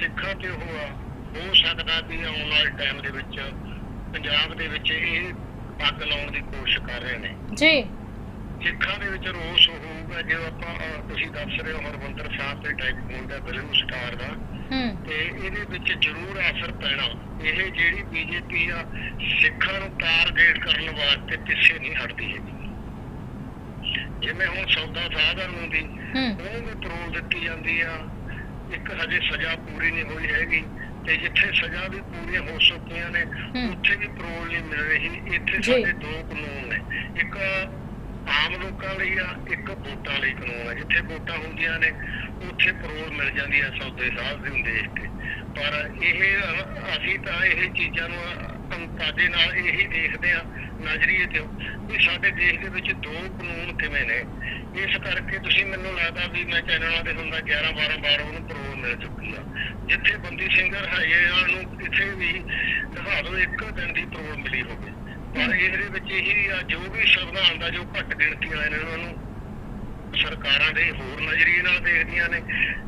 ਸਿੱਖਾਂ ਤੇ ਹੋਆ ਹੋ ਸਕਦਾ ਵੀ ਆਉਣ ਵਾਲੇ ਟਾਈਮ ਦੇ ਵਿੱਚ ਪੰਜਾਬ ਦੇ ਵਿੱਚ ਇਹ ਅੱਗ ਲਾਉਣ ਦੀ ਕੋਸ਼ਿਸ਼ ਕਰ ਰਹੇ ਨੇ। ਜੀ। ਸਿੱਖਾਂ ਦੇ ਵਿੱਚ ਰੋਸ ਹੋਊਗਾ ਜੇ ਆਪਾਂ ਤੁਸੀਂ ਦੱਸ ਰਹੇ ਹੋ ਹਰਮੰਦਰ ਸਾਹਿਬ ਤੇ ਅਟੈਕ ਹੁੰਦਾ ਬਲੂ ਸਟਾਰ ਦਾ। ਹੂੰ। ਤੇ ਇਹਦੇ ਵਿੱਚ ਜ਼ਰੂਰ ਅਸਰ ਪੈਣਾ। ਇਹ ਜਿਹੜੀ ਬੀਜੇਪੀ ਆ ਸਿੱਖਾਂ ਨੂੰ ਟਾਰਗੇਟ ਕਰਨ ਵਾਸਤੇ ਪਿੱਛੇ ਨਹੀਂ ਹਟਦੀ ਹੈਗੀ। ਜਿਵੇਂ ਹੁਣ ਸੌਦਾ ਸਾਧਨ ਨੂੰ ਦੀ ਹੂੰ। ਉਹਨੂੰ ਵੀ ਪਰੋਲ ਦਿੱਤੀ ਜਾਂਦੀ ਆ। ਇੱਕ ਹਜੇ ਸਜ਼ਾ ਪੂਰੀ ਨਹੀਂ ਹੋਈ ਹੈਗੀ। ਤੇ ਜਿੱਥੇ ਸਜ਼ਾ ਵੀ ਪੂਰੀਆਂ ਹੋ ਚੁੱਕੀਆਂ ਨੇ ਹੂੰ। ਉੱਥੇ ਵੀ ਪਰੋਲ ਨਹੀਂ ਮਿਲ ਰਹੀ। ਇੱਥੇ। ਸਾਡੇ ਦੋ ਕਾਨੂੰਨ ਨੇ। ਇੱਕ ਆਮ ਲੋਕਾਂ ਲਈ ਆ, ਇੱਕ ਵੋਟਾਂ ਲਈ ਕਾਨੂੰਨ ਆ। ਜਿੱਥੇ ਵੋਟਾਂ ਹੁੰਦੀਆਂ ਨੇ, ਉੱਥੇ ਪਰੋਲ ਮਿਲ ਜਾਂਦੀ ਆ, ਸੌਦੇ ਸਾਧ ਦੇ ਦੇਖ ਤੇ। ਪਰ ਇਹ ਅਸੀਂ ਤਾਂ ਇਹ ਚੀਜ਼ਾਂ ਨੂੰ ਅੰਤਾਜੇ ਨਾਲ ਇਹੀ ਦੇਖਦੇ ਆ, ਨਜ਼ਰੀਏ ਤੇ। ਵੀ ਸਾਡੇ ਦੇਸ਼ ਦੇ ਵਿੱਚ ਦੋ ਕਾਨੂੰਨ ਕਿਵੇਂ ਨੇ? ਇਸ ਕਰਕੇ ਤੁਸੀਂ ਮੈਨੂੰ ਲੱਗਦਾ ਵੀ ਮੈਂ ਚੈਨਲਾਂ ਤੇ ਹੁੰਦਾ 11 12 ਵਾਰ ਉਹਨੂੰ ਪਰੋਲ ਮਿਲ ਚੁੱਕੀ ਆ। ਜਿੱਥੇ ਬੰਦੀ ਸਿੰਘਰ ਹੈਗੇ ਆ ਨੂੰ ਇੱਥੇ ਵੀ ਦਿਖਾ ਦਿਓ, ਇੱਕ ਦਿਨ ਦੀ ਪਰ ਇਹਦੇ ਵਿੱਚ ਇਹੀ ਆ, ਜੋ ਵੀ ਸੰਵਿਧਾਨ ਦਾ ਜੋ ਘੱਟ ਗਿਣਤੀ ਆਏ ਨੇ ਉਹਨਾਂ ਨੂੰ ਸਰਕਾਰਾਂ ਦੇ ਹੋਰ ਨਜ਼ਰੀਏ ਨਾਲ ਦੇਖਦੀਆਂ ਨੇ,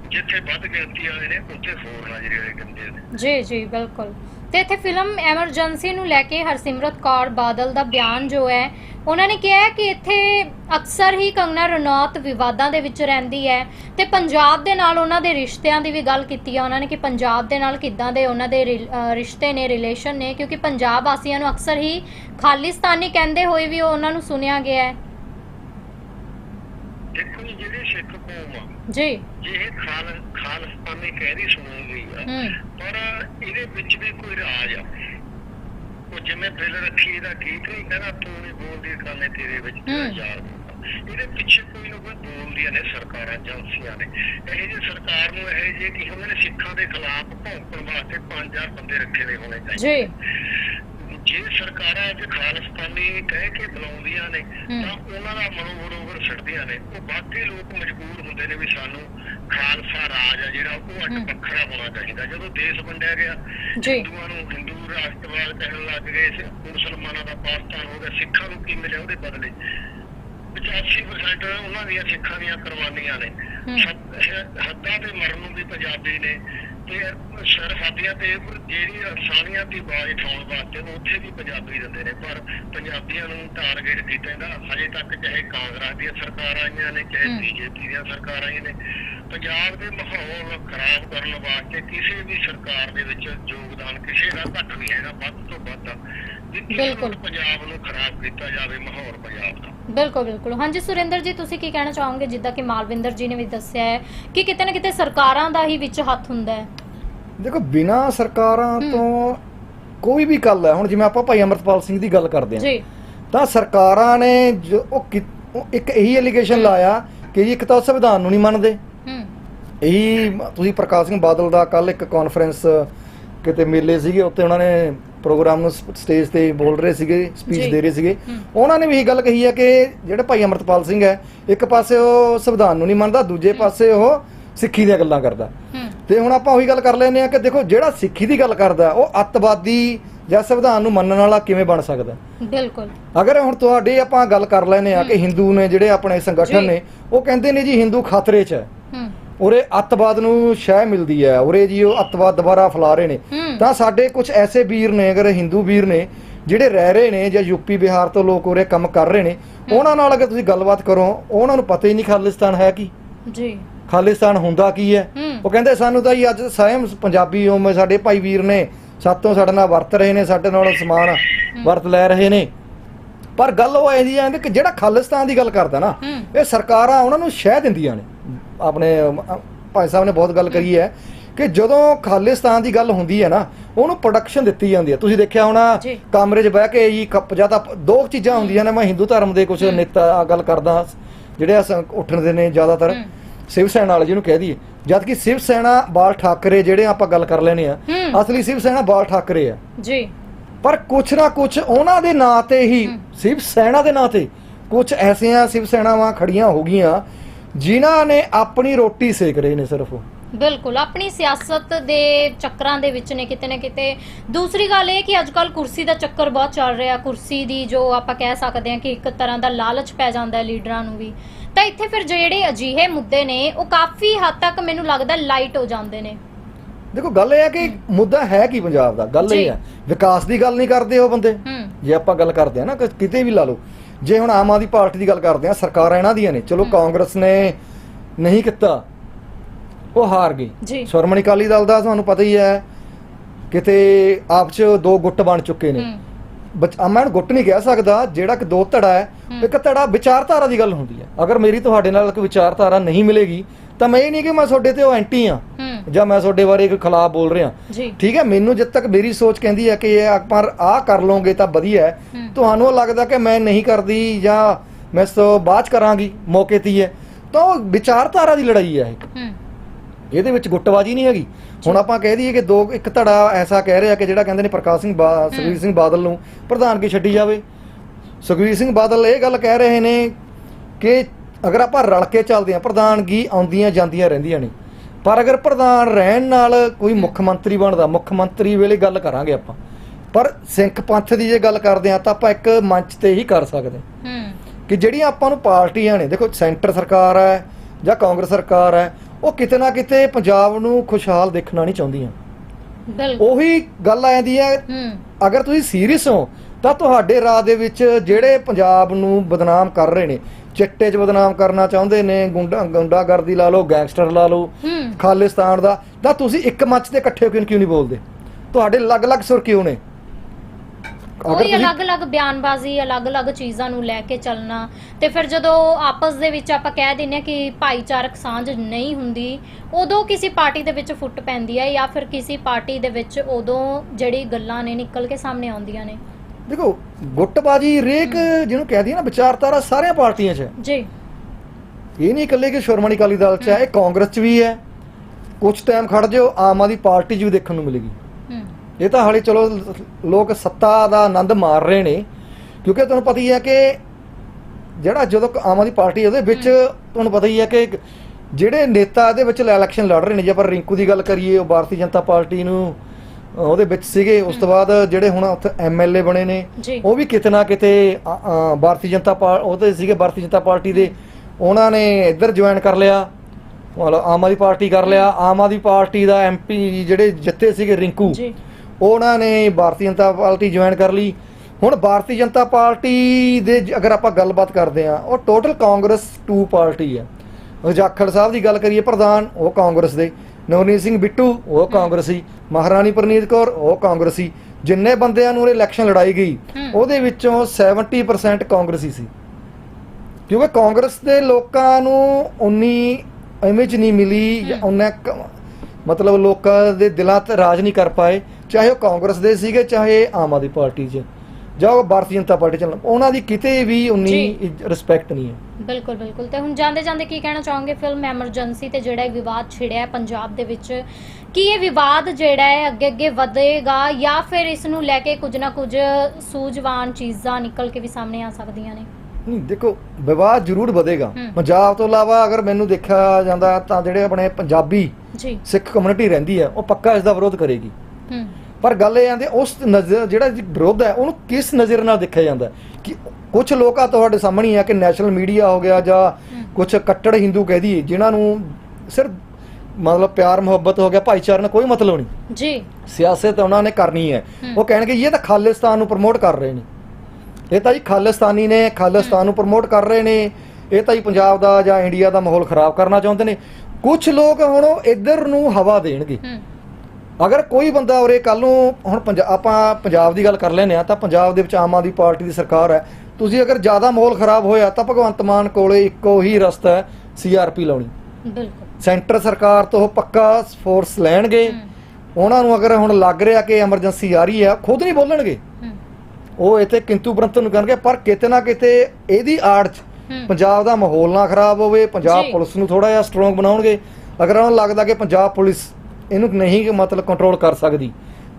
ਜਿੱਥੇ ਵੱਧ ਗਿਣਤੀ ਆਏ ਨੇ, ਉੱਥੇ ਹੋਰ ਨਜ਼ਰੀਏ ਵਾਲੇ ਕਹਿੰਦੇ ਨੇ। ਜੀ ਜੀ, ਬਿਲਕੁਲ। ਤੇ ਇੱਥੇ ਫਿਲਮ ਐਮਰਜੈਂਸੀ ਨੂੰ ਲੈ ਕੇ ਹਰਸਿਮਰਤ ਕੌਰ ਬਾਦਲ ਦਾ ਬਿਆਨ ਜੋ ਹੈ, ਉਹਨਾਂ ਨੇ ਕਿਹਾ ਕਿ ਇੱਥੇ ਅਕਸਰ ਹੀ ਕੰਗਨਾ ਰਣੌਤ ਵਿਵਾਦਾਂ ਦੇ ਵਿੱਚ ਰਹਿੰਦੀ ਹੈ ਤੇ ਪੰਜਾਬ ਦੇ ਨਾਲ ਉਹਨਾਂ ਦੇ ਰਿਸ਼ਤਿਆਂ ਦੀ ਵੀ ਗੱਲ ਕੀਤੀ ਹੈ ਉਹਨਾਂ ਨੇ ਕਿ ਪੰਜਾਬ ਦੇ ਨਾਲ ਕਿੱਦਾਂ ਦੇ ਉਹਨਾਂ ਦੇ ਰਿਸ਼ਤੇ ਨੇ ਰਿਲੇਸ਼ਨ ਨੇ, ਕਿਉਂਕਿ ਪੰਜਾਬ ਵਾਸੀਆਂ ਨੂੰ ਅਕਸਰ ਹੀ ਖਾਲਿਸਤਾਨੀ ਕਹਿੰਦੇ ਹੋਏ ਵੀ ਉਹ ਉਹਨਾਂ ਨੂੰ ਸੁਣਿਆ ਗਿਆ ਹੈ। ਦੇਖੋ ਜੀ ਜਿਹੜੇ ਸਿੱਖ ਕੌਮ ਆ ਜੀ। ਇਹ ਖਾਲ ਖਾਲਸਤਾਨੀ ਕਹਿਦੀ ਸੁਣੀ ਗਈ ਆ ਪਰ ਇਹਦੇ ਵਿੱਚ ਵੀ ਕੋਈ ਰਾਜ ਆ। ਉਹ ਜਿਵੇਂ ਦਿਲ ਰੱਖੀ ਦਾ ਗੀਤ ਨਹੀਂ ਕਹਿੰਦਾ ਤੂੰ ਨਹੀਂ ਬੋਲਦੀ ਕਾਨੇ ਤੇਰੇ ਵਿੱਚ ਤੇਰਾ। ਯਾਰ। ਇਹਦੇ ਪਿੱਛੇ ਕੋਈ ਨਾ ਕੋਈ ਬੋਲਦੀਆਂ ਨੇ ਸਰਕਾਰਾਂ ਏਜੰਸੀਆਂ ਨੇ। ਇਹ ਜੇ ਸਰਕਾਰ ਨੂੰ ਇਹ ਜੇ ਕਿ ਉਹਨਾਂ ਨੇ ਸਿੱਖਾਂ ਦੇ ਖਿਲਾਫ ਭੌਂਕਣ ਵਾਸਤੇ 5000 ਬੰਦੇ ਰੱਖੇ ਹੋਏ ਹੋਣੇ ਚਾਹੀਦੇ ਜੀ। ਜੇ ਸਰਕਾਰਾਂ ਅੱਜ ਖਾਲਿਸਤਾਨੀ ਕਹਿ ਕੇ ਬੁਲਾਉਂਦੀਆਂ ਨੇ। ਤਾਂ ਉਹਨਾਂ ਦਾ ਮਨੋਬਰੋਬਰ ਛੱਡਦੀਆਂ ਨੇ। ਉਹ ਬਾਕੀ ਲੋਕ ਮਜਬੂਰ ਹੁੰਦੇ ਨੇ ਵੀ ਸਾਨੂੰ ਖਾਲਸਾ ਰਾਜ ਆ ਜਿਹੜਾ ਉਹ। ਅੱਡ ਵੱਖਰਾ ਹੋਣਾ ਚਾਹੀਦਾ। ਜਦੋਂ ਦੇਸ਼ ਵੰਡਿਆ ਗਿਆ ਜੀ। ਹਿੰਦੂਆਂ ਨੂੰ ਹਿੰਦੂ ਰਾਸ਼ਟਰਵਾਦ ਕਹਿਣ ਲੱਗ ਗਏ ਸੀ, ਮੁਸਲਮਾਨਾਂ ਦਾ ਪਾਕਿਸਤਾਨ ਹੋ ਗਿਆ ਸਿੱਖਾਂ ਨੂੰ ਕੀ ਮਿਲਿਆ ਉਹਦੇ ਬਦਲੇ? 85% ਉਹਨਾਂ ਦੀਆਂ ਸਿੱਖਾਂ ਦੀਆਂ ਕੁਰਬਾਨੀਆਂ ਨੇ। ਹੱਦਾਂ ਤੇ ਮਰਨ ਨੂੰ ਵੀ ਪੰਜਾਬੀ ਨੇ। ਤੇ ਸਰਹੱਦੀਆਂ ਤੇ ਜਿਹੜੀ ਇਨਸਾਨੀਅਤ ਦੀ ਬਾਜ਼ ਉਠਾਉਣ ਵਾਸਤੇ ਉੱਥੇ ਵੀ ਪੰਜਾਬੀ ਦਿੰਦੇ ਨੇ ਪਰ ਪੰਜਾਬੀਆਂ ਨੂੰ ਟਾਰਗੇਟ ਕੀਤਾ ਜਾਂਦਾ ਹਜੇ ਤੱਕ ਚਾਹੇ ਕਾਂਗਰਸ ਦੀਆਂ ਸਰਕਾਰਾਂ ਆਈਆਂ ਨੇ ਚਾਹੇ। ਬੀਜੇਪੀ ਦੀਆਂ ਸਰਕਾਰਾਂ ਆਈਆਂ ਨੇ ਪੰਜਾਬ ਦੇ ਮਾਹੌਲ ਖਰਾਬ ਕਰਨ ਵਾਸਤੇ ਕਿਸੇ ਵੀ ਸਰਕਾਰ ਦੇ ਵਿੱਚ ਯੋਗਦਾਨ ਕਿਸੇ ਦਾ ਘੱਟ ਨਹੀਂ ਹੈਗਾ ਵੱਧ ਤੋਂ ਵੱਧ ਬਿਲਕੁਲ। ਪੰਜਾਬ ਨੂੰ ਖਰਾਬ ਕੀਤਾ ਜਾਵੇ ਮਾਹੌਲ ਪੰਜਾਬ ਦਾ ਬਿਲਕੁਲ ਬਿਲਕੁਲ। ਹਾਂਜੀ ਸੁਰਿੰਦਰ ਜੀ ਤੁਸੀਂ ਕੀ ਕਹਿਣਾ ਚਾਹੋਗੇ? ਜਿੱਦਾਂ ਕਿ ਮਾਲਵਿੰਦਰ ਜੀ ਨੇ ਵੀ ਦੱਸਿਆ ਹੈ ਕਿ ਕਿਤੇ ਨਾ ਕਿਤੇ ਸਰਕਾਰਾਂ ਦਾ ਹੀ ਵਿੱਚ ਹੱਥ ਹੁੰਦਾ ਹੈ। ਦੇਖੋ ਬਿਨਾ ਸਰਕਾਰਾਂ। ਤੋਂ ਕੋਈ ਵੀ ਗੱਲ ਹੈ ਹੁਣ ਜਿਵੇਂ ਆਪਾਂ ਭਾਈ ਅਮਰਤਪਾਲ ਸਿੰਘ ਦੀ ਗੱਲ ਕਰਦੇ ਹਾਂ ਜੀ। ਤਾਂ ਸਰਕਾਰਾਂ ਨੇ ਜੋ ਉਹ ਇੱਕ ਇਹੀ ਐਲੀਗੇਸ਼ਨ ਲਾਇਆ ਕਿ ਜੀ ਇੱਕ ਤਾਂ ਸੰਵਿਧਾਨ ਨੂੰ ਨਹੀਂ ਮੰਨਦੇ। ਹੂੰ। ਇਹੀ ਤੁਸੀਂ ਪ੍ਰਕਾਸ਼ ਸਿੰਘ ਬਾਦਲ ਦਾ ਕੱਲ ਇੱਕ ਕਾਨਫਰੰਸ ਕਿਤੇ ਮੇਲੇ ਸੀਗੇ ਉੱਤੇ ਉਹਨਾਂ ਨੇ ਪ੍ਰੋਗਰਾਮ ਨੂੰ ਸਟੇਜ ਤੇ ਬੋਲ ਰਹੇ ਸੀਗੇ ਸਪੀਚ ਜੀ। ਦੇ ਰਹੇ ਸੀਗੇ। ਉਹਨਾਂ ਨੇ ਵੀ ਇਹੀ ਗੱਲ ਕਹੀ ਹੈ ਕਿ ਜਿਹੜੇ ਭਾਈ ਅਮਰਤਪਾਲ ਸਿੰਘ ਹੈ ਇੱਕ ਪਾਸੇ ਉਹ ਸੰਵਿਧਾਨ ਨੂੰ ਨਹੀਂ ਮੰਨਦਾ ਦੂਜੇ ਪਾਸੇ ਉਹ ਸਿੱਖੀ ਦੀਆਂ ਗੱਲਾਂ ਕਰਦਾ। ਹੂੰ। ਤੇ ਹੁਣ ਆਪਾਂ ਉਹੀ ਗੱਲ ਕਰ ਲੈਨੇ ਆ ਕਿ ਦੇਖੋ ਜਿਹੜਾ ਸਿੱਖੀ ਦੀ ਗੱਲ ਕਰਦਾ ਉਹ ਅੱਤਵਾਦੀ ਜਾਂ ਸੰਵਿਧਾਨ ਨੂੰ ਮੰਨਣ ਵਾਲਾ ਕਿਵੇਂ ਬਣ ਸਕਦਾ? ਬਿਲਕੁਲ। ਅਗਰ ਹੁਣ ਤੁਹਾਡੇ ਆਪਾਂ ਗੱਲ ਕਰ ਲੈਨੇ ਆ ਕਿ ਹਿੰਦੂ ਨੇ ਜਿਹੜੇ ਆਪਣੇ ਸੰਗਠਨ ਜੀ। ਨੇ ਉਹ ਕਹਿੰਦੇ ਨੇ ਜੀ ਹਿੰਦੂ ਖਤਰੇ 'ਚ ਹੂੰ। ਉਰੇ ਅੱਤਵਾਦ ਨੂੰ ਸ਼ਹਿ ਮਿਲਦੀ ਹੈ। ਉਰੇ ਜੀ ਉਹ ਅੱਤਵਾਦ ਦੁਬਾਰਾ ਫੈਲਾ ਰਹੇ ਨੇ। ਤਾਂ ਸਾਡੇ ਕੁਝ ਐਸੇ ਵੀਰ ਨੇ ਅਗਰ ਹਿੰਦੂ ਵੀਰ ਨੇ ਜਿਹੜੇ ਰਹਿ ਰਹੇ ਨੇ ਜਾਂ ਯੂਪੀ ਬਿਹਾਰ ਤੋਂ ਲੋਕ ਉਰੇ ਕੰਮ ਕਰ ਰਹੇ ਨੇ ਉਹਨਾਂ ਨਾਲ ਅਗਰ ਤੁਸੀਂ ਗੱਲਬਾਤ ਕਰੋ ਉਹਨਾਂ ਨੂੰ ਪਤਾ ਹੀ ਨਹੀਂ ਖਾਲਿਸਤਾਨ ਹੈ ਕੀ। ਜੀ। ਖਾਲਿਸਤਾਨ ਹੁੰਦਾ ਕੀ ਹੈ? ਉਹ ਕਹਿੰਦੇ ਸਾਨੂੰ ਤਾਂ ਜੀ ਅੱਜ ਸਵਯੰ ਪੰਜਾਬੀ ਹੋਮੇ ਸਾਡੇ ਭਾਈ ਵੀਰ ਨੇ ਸਾਤੋਂ ਸਾਡੇ ਨਾਲ ਵਰਤ ਰਹੇ ਨੇ ਸਾਡੇ ਨਾਲ ਸਮਾਨ ਵਰਤ ਲੈ ਰਹੇ ਨੇ। ਪਰ ਗੱਲ ਉਹ ਇਹਦੀ ਆ ਕਿ ਜਿਹੜਾ ਖਾਲਿਸਤਾਨ ਦੀ ਗੱਲ ਕਰਦਾ ਨਾ ਇਹ ਸਰਕਾਰਾਂ ਉਹਨਾਂ ਨੂੰ ਸ਼ਹਿ ਦਿੰਦੀਆਂ ਨੇ। ਆਪਣੇ ਭਾਈ ਸਾਹਿਬ ਨੇ ਬਹੁਤ ਗੱਲ ਕਰੀ ਹੈ ਕਿ ਜਦੋਂ ਖਾਲਿਸਤਾਨ ਦੀ ਗੱਲ ਹੁੰਦੀ ਹੈ ਨਾ ਉਹਨੂੰ ਪ੍ਰੋਡਕਸ਼ਨ ਦਿੱਤੀ ਜਾਂਦੀ ਹੈ। ਤੁਸੀਂ ਦੇਖਿਆ ਹੋਣਾ। ਕਮਰੇ 'ਚ ਬਹਿ ਕੇ ਜੀ ਕੱਪ ਜਾਂ ਤਾਂ ਦੋ ਚੀਜ਼ਾਂ ਹੁੰਦੀਆਂ ਨੇ ਮੈਂ ਹਿੰਦੂ ਧਰਮ ਦੇ ਕੁਝ ਨੇਤਾ ਗੱਲ ਕਰਦਾ ਜਿਹੜੇ ਅਸ- ਉੱਠਣ ਦੇ ਨੇ ਜ਼ਿਆਦਾਤਰ। ਸ਼ਿਵ ਸੈਨਾ ਵਾਲੇ ਜਿਹਨੂੰ ਕਹਿ ਦਈਏ। ਜਦ ਕਿ ਸ਼ਿਵ ਸੈਨਾ ਬਾਲ ਠਾਕਰੇ ਜਿਹੜੇ ਆਪਾਂ ਗੱਲ ਕਰ ਲੈਨੇ ਆ। ਅਸਲੀ ਸ਼ਿਵ ਸੈਨਾ ਬਾਲ ਠਾਕਰੇ ਆ। ਜੀ। ਪਰ ਕੁਛ ਨਾ ਕੁਛ ਉਹਨਾਂ ਦੇ ਨਾਂ ਤੇ ਹੀ। ਸ਼ਿਵ ਸੈਨਾ ਦੇ ਨਾਂ ਤੇ ਕੁਛ ਐਸੀਆਂ ਸ਼ਿਵ ਸੈਨਾਵਾਂ ਖੜੀਆਂ ਹੋ ਗਈਆਂ ਜਿਨ੍ਹਾਂ ਨੇ ਆਪਣੀ ਰੋਟੀ ਸੇਕ ਰਹੇ ਨੇ ਸਿਰਫ। ਬਿਲਕੁਲ ਆਪਣੀ ਸਿਆਸਤ ਦੇ ਚੱਕਰਾਂ ਦੇ ਵਿੱਚ ਨੇ ਕਿਤੇ ਨਾ ਕਿਤੇ। ਦੂਸਰੀ ਗੱਲ ਇਹ ਕਿ ਅੱਜ ਕੱਲ ਕੁਰਸੀ ਦਾ ਚੱਕਰ ਬਹੁਤ ਚੱਲ ਰਿਹਾ। ਕੁਰਸੀ ਦੀ ਜੋ ਆਪਾਂ ਕਹਿ ਸਕਦੇ ਹਾਂ ਕਿ ਇੱਕ ਤਰ੍ਹਾਂ ਦਾ ਲਾਲਚ ਪੈ ਜਾਂਦਾ ਹੈ ਲੀਡਰਾਂ ਨੂੰ ਵੀ। ਤਾਂ ਇੱਥੇ ਫਿਰ ਜਿਹੜੇ ਅਜਿਹੇ ਮੁੱਦੇ ਨੇ ਉਹ ਕਾਫੀ ਹੱਦ ਤੱਕ ਮੈਨੂੰ ਲੱਗਦਾ ਲਾਈਟ ਹੋ ਜਾਂਦੇ ਨੇ। ਦੇਖੋ ਗੱਲ ਇਹ ਹੈ ਕਿ ਮੁੱਦਾ ਹੈ ਕੀ ਪੰਜਾਬ ਦਾ? ਗੱਲ। ਇਹ ਹੈ। ਵਿਕਾਸ ਦੀ ਗੱਲ ਨਹੀਂ ਕਰਦੇ ਉਹ ਬੰਦੇ। ਜੇ ਆਪਾਂ ਗੱਲ ਕਰਦੇ ਆ ਨਾ ਕਿਤੇ ਵੀ ਲਾ ਲਓ ਜੇ ਹੁਣ ਆਮ ਆਦਮੀ ਪਾਰਟੀ ਦੀ ਗੱਲ ਕਰਦੇ ਆ ਸਰਕਾਰਾਂ ਇਹਨਾਂ ਦੀਆਂ ਨੇ ਚਲੋ ਕਾਂਗਰਸ ਨੇ ਨਹੀਂ ਕੀਤਾ ਉਹ ਹਾਰ ਗਈ ਸ਼੍ਰੋਮਣੀ ਅਕਾਲੀ ਦਲ ਦਾ ਤੁਹਾਨੂੰ ਪਤਾ ਹੀ ਹੈ ਕਿਤੇ ਆਪ ਚ ਦੋ ਗੁੱਟ ਬਣ ਚੁੱਕੇ ਨੇ। ਬਚ- ਮੈਂ ਗੁੱਟ ਨਹੀਂ ਕਹਿ ਸਕਦਾ ਜਿਹੜਾ ਕਿ ਦੋ ਧੜਾ ਹੂੰ। ਇੱਕ ਧੜਾ ਵਿਚਾਰਧਾਰਾ ਦੀ ਗੱਲ ਹੁੰਦੀ ਹੈ। ਅਗਰ ਮੇਰੀ ਤੁਹਾਡੇ ਨਾਲ ਕੋਈ ਵਿਚਾਰਧਾਰਾ ਨਹੀਂ ਮਿਲੇਗੀ ਤਾਂ ਮੈਂ ਇਹ ਨਹੀਂ ਕਿ ਮੈਂ ਤੁਹਾਡੇ ਤੇ ਉਹ ਐਂਟੀ ਆ ਜਾਂ ਮੈਂ ਤੁਹਾਡੇ ਬਾਰੇ ਕੋਈ ਖਿਲਾਫ ਬੋਲ ਰਿਹਾ। ਠੀਕ ਹੈ ਮੈਨੂੰ ਜਦ ਤੱਕ ਮੇਰੀ ਸੋਚ ਕਹਿੰਦੀ ਹੈ ਕਿ ਇਹ ਆਪਾਂ ਆ ਕਰ ਲਓਗੇ ਤਾਂ ਵਧੀਆ ਹੈ। ਤੁਹਾਨੂੰ ਉਹ ਲੱਗਦਾ ਕਿ ਮੈਂ ਨਹੀਂ ਕਰਦੀ ਜਾਂ ਮੈਂ ਤੋਂ ਬਾਅਦ ਕਰਾਂਗੀ ਮੌਕੇ ਤੇ ਹੈ ਤਾਂ ਉਹ ਵਿਚਾਰਧਾਰਾ ਦੀ ਲੜਾਈ ਹੈ ਇਹ ਹੂੰ। ਇਹਦੇ ਵਿੱਚ ਗੁੱਟਬਾਜੀ ਨਹੀਂ ਹੈਗੀ। ਹੁਣ ਆਪਾਂ ਕਹਿ ਦਈਏ ਕਿ ਦੋ ਇੱਕ ਧੜਾ ਐਸਾ ਕਹਿ ਰਿਹਾ ਕਿ ਜਿਹੜਾ ਕਹਿੰਦੇ ਨੇ ਪ੍ਰਕਾਸ਼ ਸਿੰਘ ਸੁਖਬੀਰ ਸਿੰਘ ਬਾਦਲ ਨੂੰ ਪ੍ਰਧਾਨਗੀ ਛੱਡੀ ਜਾਵੇ। ਸੁਖਬੀਰ ਸਿੰਘ ਬਾਦਲ ਇਹ ਗੱਲ ਕਹਿ ਰਹੇ ਨੇ ਕਿ ਅਗਰ ਆਪਾਂ ਰਲ ਕੇ ਚੱਲਦੇ ਹਾਂ ਪ੍ਰਧਾਨਗੀ ਆਉਂਦੀਆਂ ਜਾਂਦੀਆਂ ਰਹਿੰਦੀਆਂ ਨੇ। ਪਰ ਅਗਰ ਪ੍ਰਧਾਨ ਰਹਿਣ ਨਾਲ ਕੋਈ ਮੁੱਖ ਮੰਤਰੀ ਬਣਦਾ ਮੁੱਖ ਮੰਤਰੀ ਵੇਲੇ ਗੱਲ ਕਰਾਂਗੇ ਆਪਾਂ। ਪਰ ਸਿੱਖ ਪੰਥ ਦੀ ਜੇ ਗੱਲ ਕਰਦੇ ਆ ਤਾਂ ਆਪਾਂ ਇੱਕ ਮੰਚ ਤੇ ਹੀ ਕਰ ਸਕਦੇ ਹਾਂ। ਕਿ ਜਿਹੜੀਆਂ ਆਪਾਂ ਨੂੰ ਪਾਰਟੀਆਂ ਨੇ ਦੇਖੋ ਸੈਂਟਰ ਸਰਕਾਰ ਹੈ ਜਾਂ ਕਾਂਗਰਸ ਸਰਕਾਰ ਹੈ ਉਹ ਕਿਤੇ ਨਾ ਕਿਤੇ ਪੰਜਾਬ ਨੂੰ ਖੁਸ਼ਹਾਲ ਦੇਖਣਾ ਨਹੀਂ ਚਾਹੁੰਦੀਆਂ। ਬਿਲਕੁਲ। ਉਹੀ ਗੱਲ ਆ ਜਾਂਦੀ ਹੈ ਹੂੰ। ਅਗਰ ਤੁਸੀਂ ਸੀਰੀਅਸ ਹੋ ਤਾਂ ਤੁਹਾਡੇ ਰਾਹ ਦੇ ਵਿੱਚ ਜਿਹੜੇ ਪੰਜਾਬ ਨੂੰ ਬਦਨਾਮ ਕਰ ਰਹੇ ਨੇ ਚਿੱਟੇ 'ਚ ਬਦਨਾਮ ਕਰਨਾ ਚਾਹੁੰਦੇ ਨੇ ਗੁੰਡਾ ਗੁੰਡਾਗਰਦੀ ਲਾ ਲਓ ਗੈਂਗਸਟਰ ਲਾ ਲਓ ਖਾਲਿਸਤਾਨ ਦਾ। ਤਾਂ ਤੁਸੀਂ ਇੱਕ ਮੰਚ ਤੇ ਇਕੱਠੇ ਹੋ ਕੇ ਕਿਉਂ ਨਹੀਂ ਬੋਲਦੇ? ਤੁਹਾਡੇ ਅਲੱਗ-ਅਲੱਗ ਸੁਰ ਕਿਉਂ ਨੇ? ਕੋਈ ਅਲੱਗ-ਅਲੱਗ ਬਿਆਨਬਾਜ਼ੀ ਅਲੱਗ-ਅਲੱਗ ਚੀਜ਼ਾਂ ਨੂੰ ਲੈ ਕੇ ਚੱਲਣਾ। ਤੇ ਫਿਰ ਜਦੋਂ ਆਪਸ ਦੇ ਵਿੱਚ ਆਪਾਂ ਕਹਿ ਦਿੰਨੇ ਆ ਕਿ ਭਾਈਚਾਰਕ ਸਾਂਝ ਨਹੀਂ ਹੁੰਦੀ ਉਦੋਂ ਕਿਸੇ ਪਾਰਟੀ ਦੇ ਵਿੱਚ ਫੁੱਟ ਪੈਂਦੀ ਹੈ ਜਾਂ ਫਿਰ ਕਿਸੇ ਪਾਰਟੀ ਦੇ ਵਿੱਚ ਉਦੋਂ ਜਿਹੜੀ ਗੱਲਾਂ ਨੇ ਨਿਕਲ ਕੇ ਸਾਹਮਣੇ ਆਉਂਦੀਆਂ ਨੇ? ਦੇਖੋ ਗੁੱਟਬਾਜੀ ਰੇਕ ਜਿਹਨੂੰ ਕਹਦੀ ਨਾ ਵਿਚਾਰਧਾਰਾ ਸਾਰੀਆਂ ਪਾਰਟੀਆਂ 'ਚ। ਜੀ। ਇਹ ਨਹੀਂ ਇਕੱਲੇ ਕਿ ਸ਼੍ਰੋਮਣੀ ਅਕਾਲੀ ਦਲ 'ਚ ਹੈ ਇਹ ਕਾਂਗਰਸ 'ਚ ਵੀ ਹੈ। ਕੁਝ ਟਾਈਮ ਖੜ ਜਾਓ ਆਮ ਆਦਮੀ ਪਾਰਟੀ 'ਚ ਵੀ ਦੇਖਣ ਨੂੰ ਮਿਲੇਗੀ। ਹੂੰ। ਇਹ ਤਾਂ ਹਾਲੇ ਚਲੋ ਲੋਕ ਸੱਤਾ ਦਾ ਆਨੰਦ ਮਾਰ ਰਹੇ ਨੇ ਕਿਉਂਕਿ ਤੁਹਾਨੂੰ ਪਤਾ ਹੀ ਹੈ ਕਿ ਜਿਹੜਾ ਜਦੋਂ ਆਮ ਆਦਮੀ ਪਾਰਟੀ ਉਹਦੇ ਵਿੱਚ ਤੁਹਾਨੂੰ ਪਤਾ ਹੀ ਹੈ ਕਿ ਜਿਹੜੇ ਨੇਤਾ ਇਹਦੇ ਵਿੱਚ ਇਲੈਕਸ਼ਨ ਲੜ ਰਹੇ ਨੇ ਜੇ ਆਪਾਂ ਰਿੰਕੂ ਦੀ ਗੱਲ ਕਰੀਏ ਉਹ ਭਾਰਤੀ ਜਨਤਾ ਪਾਰਟੀ ਨੂੰ ਉਹਦੇ ਵਿੱਚ ਸੀਗੇ ਉਸ ਤੋਂ ਬਾਅਦ ਜਿਹੜੇ ਹੁਣ ਉੱਥੇ ਐਮਐਲਏ ਬਣੇ ਨੇ ਜੀ। ਉਹ ਵੀ ਕਿਤੇ ਨਾ ਕਿਤੇ ਅ, ਅ, ਭਾਰਤੀ ਜਨਤਾ ਪਾਰਟੀ ਉਹਦੇ ਸੀਗੇ ਭਾਰਤੀ ਜਨਤਾ ਪਾਰਟੀ ਦੇ ਉਹਨਾਂ ਨੇ ਇੱਧਰ ਜੁਆਇਨ ਕਰ ਲਿਆ ਮਤਲਬ ਆਮ ਆਦਮੀ ਪਾਰਟੀ ਕਰ ਲਿਆ ਆਮ ਆਦਮੀ ਪਾਰਟੀ ਦਾ ਐਮਪੀ ਜਿਹੜੇ ਜਿੱਤੇ ਸੀਗੇ ਰਿੰਕੂ ਜੀ। ਉਹਨਾਂ ਨੇ ਭਾਰਤੀ ਜਨਤਾ ਪਾਰਟੀ ਜੁਆਇਨ ਕਰ ਲਈ। ਹੁਣ ਭਾਰਤੀ ਜਨਤਾ ਪਾਰਟੀ ਦੇ ਜ- ਅਗਰ ਆਪਾਂ ਗੱਲਬਾਤ ਕਰਦੇ ਆ ਉਹ ਟੋਟਲ ਕਾਂਗਰਸ 2 ਪਾਰਟੀ ਹੈ। ਉਹ ਜਾਖੜ ਸਾਹਿਬ ਦੀ ਗੱਲ ਕਰੀਏ ਪ੍ਰਧਾਨ ਉਹ ਕਾਂਗਰਸ ਦੇ। ਨਵਨੀਤ ਸਿੰਘ ਬਿੱਟੂ ਉਹ ਕਾਂਗਰਸੀ। ਮਹਾਰਾਣੀ ਪ੍ਰਨੀਤ ਕੌਰ ਉਹ ਕਾਂਗਰਸੀ ਜਿੰਨੇ ਬੰਦਿਆਂ ਨੂੰ ਇਲੈਕਸ਼ਨ ਲੜਾਈ ਗਈ। ਉਹਦੇ ਵਿੱਚੋਂ 70% ਕਾਂਗਰਸੀ ਸੀ। ਕਿਉਂਕਿ ਕਾਂਗਰਸ ਦੇ ਲੋਕਾਂ ਨੂੰ ਉਨੀ ਇਮੇਜ ਨਹੀਂ ਮਿਲੀ ਜਾਂ ਕ- ਮਤਲਬ ਲੋਕਾਂ ਦੇ ਦਿਲਾਂ ਤੇ ਰਾਜ ਨਹੀਂ ਕਰ ਪਾਏ ਚਾਹੇ ਉਹ ਕਾਂਗਰਸ ਦੇ ਸੀਗੇ ਚਾਹੇ ਆਮ ਆਦਮੀ ਪਾਰਟੀ 'ਚ ਜਾਂ ਉਹ ਭਾਰਤੀ ਜਨਤਾ ਪਾਰਟੀ 'ਚ। ਉਹਨਾਂ ਦੀ ਕਿਤੇ ਵੀ ਉਨੀ। ਰਿਸਪੈਕਟ ਨਹੀਂ ਹੈ। ਬਿਲਕੁਲ ਬਿਲਕੁਲ। ਤੇ ਹੁਣ ਜਾਂਦੇ ਜਾਂਦੇ ਕੀ ਕਹਿਣਾ ਚਾਹੋਗੇ? ਫਿਲਮ ਐਮਰਜੈਂਸੀ ਤੇ ਜਿਹੜਾ ਵਿਵਾਦ ਛਿੜਿਆ ਪੰਜਾਬ ਦੇ ਵਿੱਚ ਕੀ ਇਹ ਵਿਵਾਦ ਜਿਹੜਾ ਹੈ ਅੱਗੇ ਅੱਗੇ ਵਧੇਗਾ ਜਾਂ ਫਿਰ ਇਸ ਨੂੰ ਲੈ ਕੇ ਕੁਝ ਨਾ ਕੁਝ ਸੂਝਵਾਨ ਚੀਜ਼ਾਂ ਨਿਕਲ ਕੇ ਵੀ ਸਾਹਮਣੇ ਆ ਸਕਦੀਆਂ ਨੇ ਨਹੀਂ ਦੇਖੋ ਵਿਵਾਦ ਜ਼ਰੂਰ ਵਧੇਗਾ। ਪੰਜਾਬ ਤੋਂ ਇਲਾਵਾ ਅਗਰ ਮੈਨੂੰ ਦੇਖਿਆ ਜਾਂਦਾ ਤਾਂ ਜਿਹੜੇ ਆਪਣੇ ਪੰਜਾਬੀ ਜੀ ਸਿੱਖ ਕਮਿਊਨਿਟੀ ਰਹਿੰਦੀ ਹੈ ਉਹ ਪੱਕਾ ਇਸ ਦਾ ਵਿਰੋਧ ਕਰੇਗੀ ਪਰ ਗੱਲ ਇਹ ਆਂਦੇ ਉਸ ਨਜ਼ਰ ਜਿਹੜਾ ਵਿਰੋਧ ਹੈ ਉਹਨੂੰ ਕਿਸ ਨਜ਼ਰ ਨਾਲ ਦੇਖਿਆ ਜਾਂਦਾ? ਕਿ ਕੁਝ ਲੋਕ ਆ ਤੁਹਾਡੇ ਸਾਹਮਣੇ ਆ ਕਿ ਨੈਸ਼ਨਲ ਮੀਡੀਆ ਹੋ ਗਿਆ ਜਾਂ। ਕੁਝ ਕੱਟੜ ਹਿੰਦੂ ਕਹਿ ਦਈਏ ਜਿਨ੍ਹਾਂ ਨੂੰ ਸਿਰਫ ਮਤਲਬ ਪਿਆਰ ਮੁਹੱਬਤ ਹੋ ਗਿਆ ਭਾਈਚਾਰੇ ਨਾਲ ਕੋਈ ਮਤਲਬ ਨਹੀਂ। ਜੀ। ਸਿਆਸਤ ਉਹਨਾਂ ਨੇ ਕਰਨੀ ਹੈ। ਹੂੰ। ਉਹ ਕਹਿਣਗੇ ਇਹ ਤਾਂ ਖਾਲਿਸਤਾਨ ਨੂੰ ਪ੍ਰਮੋਟ ਕਰ ਰਹੇ ਨੇ। ਇਹ ਤਾਂ ਜੀ ਖਾਲਿਸਤਾਨੀ ਨੇ ਖਾਲਿਸਤਾਨ ਨੂੰ ਪ੍ਰਮੋਟ ਕਰ ਰਹੇ ਨੇ। ਇਹ ਤਾਂ ਜੀ ਪੰਜਾਬ ਦਾ ਜਾਂ ਇੰਡੀਆ ਦਾ ਮਾਹੌਲ ਖਰਾਬ ਕਰਨਾ ਚਾਹੁੰਦੇ ਨੇ। ਕੁਝ ਲੋਕ ਹੁਣ ਉਹ ਇੱਧਰ ਨੂੰ ਹਵਾ ਦੇਣਗੇ। ਹੂੰ। ਅਗਰ ਕੋਈ ਬੰਦਾ ਉਰੇ ਕੱਲ ਨੂੰ ਹੁਣ ਪੰਜਾ- ਆਪਾਂ ਪੰਜਾਬ ਦੀ ਗੱਲ ਕਰ ਲੈਨੇ ਆ ਤਾਂ ਪੰਜਾਬ ਦੇ ਵਿੱਚ ਆਮ ਆਦਮੀ ਪਾਰਟੀ ਦੀ ਸਰਕਾਰ ਹੈ। ਤੁਸੀਂ ਅਗਰ ਜ਼ਿਆਦਾ ਮਾਹੌਲ ਖਰਾਬ ਹੋਇਆ ਤਾਂ ਭਗਵੰਤ ਮਾਨ ਕੋਲੇ ਇੱਕੋ ਹੀ ਰਸਤਾ ਹੈ ਸੀਆਰਪੀ ਲਾਉਣੀ। ਬਿਲਕੁਲ। ਸੈਂਟਰ ਸਰਕਾਰ ਤੋਂ ਉਹ ਪੱਕਾ ਫੋਰਸ ਲੈਣਗੇ। ਉਹਨਾਂ ਨੂੰ ਅਗਰ ਹੁਣ ਲੱਗ ਰਿਹਾ ਕਿ ਐਮਰਜੈਂਸੀ ਆ ਰਹੀ ਹੈ ਖੁਦ ਨਹੀਂ ਬੋਲਣਗੇ। ਉਹ ਇੱਥੇ ਕਿੰਤੂ ਪ੍ਰੰਤੂ ਨੂੰ ਕਰਨਗੇ ਪਰ ਕਿਤੇ ਨਾ ਕਿਤੇ ਇਹਦੀ ਆੜ 'ਚ ਪੰਜਾਬ ਦਾ ਮਾਹੌਲ ਨਾ ਖਰਾਬ ਹੋਵੇ ਪੰਜਾਬ। ਪੁਲਿਸ ਨੂੰ ਥੋੜਾ ਜਿਹਾ ਸਟਰੋਂਗ ਬਣਾਉਣਗੇ। ਅਗਰ ਉਹਨਾਂ ਨੂੰ ਲੱਗਦਾ ਕਿ ਪੰਜਾਬ ਪੁਲਿਸ ਇਹਨੂੰ ਨਹੀਂ ਕਿ ਮਤਲਬ ਕੰਟਰੋਲ ਕਰ ਸਕਦੀ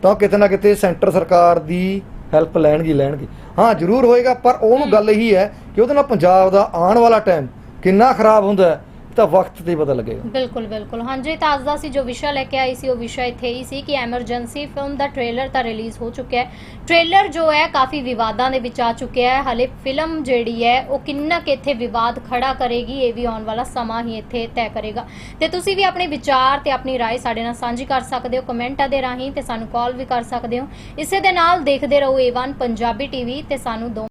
ਤਾਂ ਕਿਤੇ ਨਾ ਕਿਤੇ ਸੈਂਟਰ ਸਰਕਾਰ ਦੀ ਹੈਲਪ ਲੈਣਗੇ ਲੈਣਗੇ। ਹਾਂ ਜ਼ਰੂਰ ਹੋਏਗਾ ਪਰ ਉਹਨੂੰ ਗੱਲ ਇਹੀ ਹੈ ਕਿ ਉਹਦੇ ਨਾਲ ਪੰਜਾਬ ਦਾ ਆਉਣ ਵਾਲਾ ਟਾਈਮ ਕਿੰਨਾ ਖਰਾਬ ਹੁੰਦਾ ਹੈ। ਤਾਂ ਵਕਤ ਤੇ ਹੀ ਪਤਾ ਲੱਗੇਗਾ ਬਿਲਕੁਲ ਬਿਲਕੁਲ ਹਾਂਜੀ ਤਾਂ ਅੱਜ ਦਾ ਸੀ ਜੋ ਵਿਸ਼ਾ ਲੈ ਕੇ ਆਈ ਸੀ ਉਹ ਵਿਸ਼ਾ ਇੱਥੇ ਹੀ ਸੀ ਕਿ ਐਮਰਜੈਂਸੀ ਫਿਲਮ ਦਾ ਟ੍ਰੇਲਰ ਤਾਂ ਰਿਲੀਜ਼ ਹੋ ਚੁੱਕਿਆ ਹੈ ਟ੍ਰੇਲਰ ਜੋ ਹੈ ਕਾਫੀ ਵਿਵਾਦਾਂ ਦੇ ਵਿੱਚ ਆ ਚੁੱਕਿਆ ਹੈ ਹਲੇ ਫਿਲਮ ਜਿਹੜੀ ਹੈ ਉਹ ਕਿੰਨਾ ਕੁ ਇੱਥੇ ਵਿਵਾਦ ਖੜਾ ਕਰੇਗੀ ਇਹ ਵੀ ਆਉਣ ਵਾਲਾ ਸਮਾਂ ਹੀ ਇੱਥੇ ਤੈਅ ਕਰੇਗਾ ਤੇ ਤੁਸੀਂ ਵੀ ਆਪਣੇ ਵਿਚਾਰ ਤੇ ਆਪਣੀ رائے ਸਾਡੇ ਨਾਲ ਸਾਂਝੀ ਕਰ ਸਕਦੇ ਹੋ ਕਮੈਂਟਾਂ ਦੇ ਰਾਹੀਂ ਤੇ ਸਾਨੂੰ ਕਾਲ ਵੀ ਕਰ ਸਕਦੇ ਹੋ ਇਸੇ ਦੇ ਨਾਲ ਦੇਖਦੇ ਰਹੋ A1 ਪੰਜਾਬੀ ਟੀਵੀ ਤੇ ਸਾਨੂੰ ਦੋ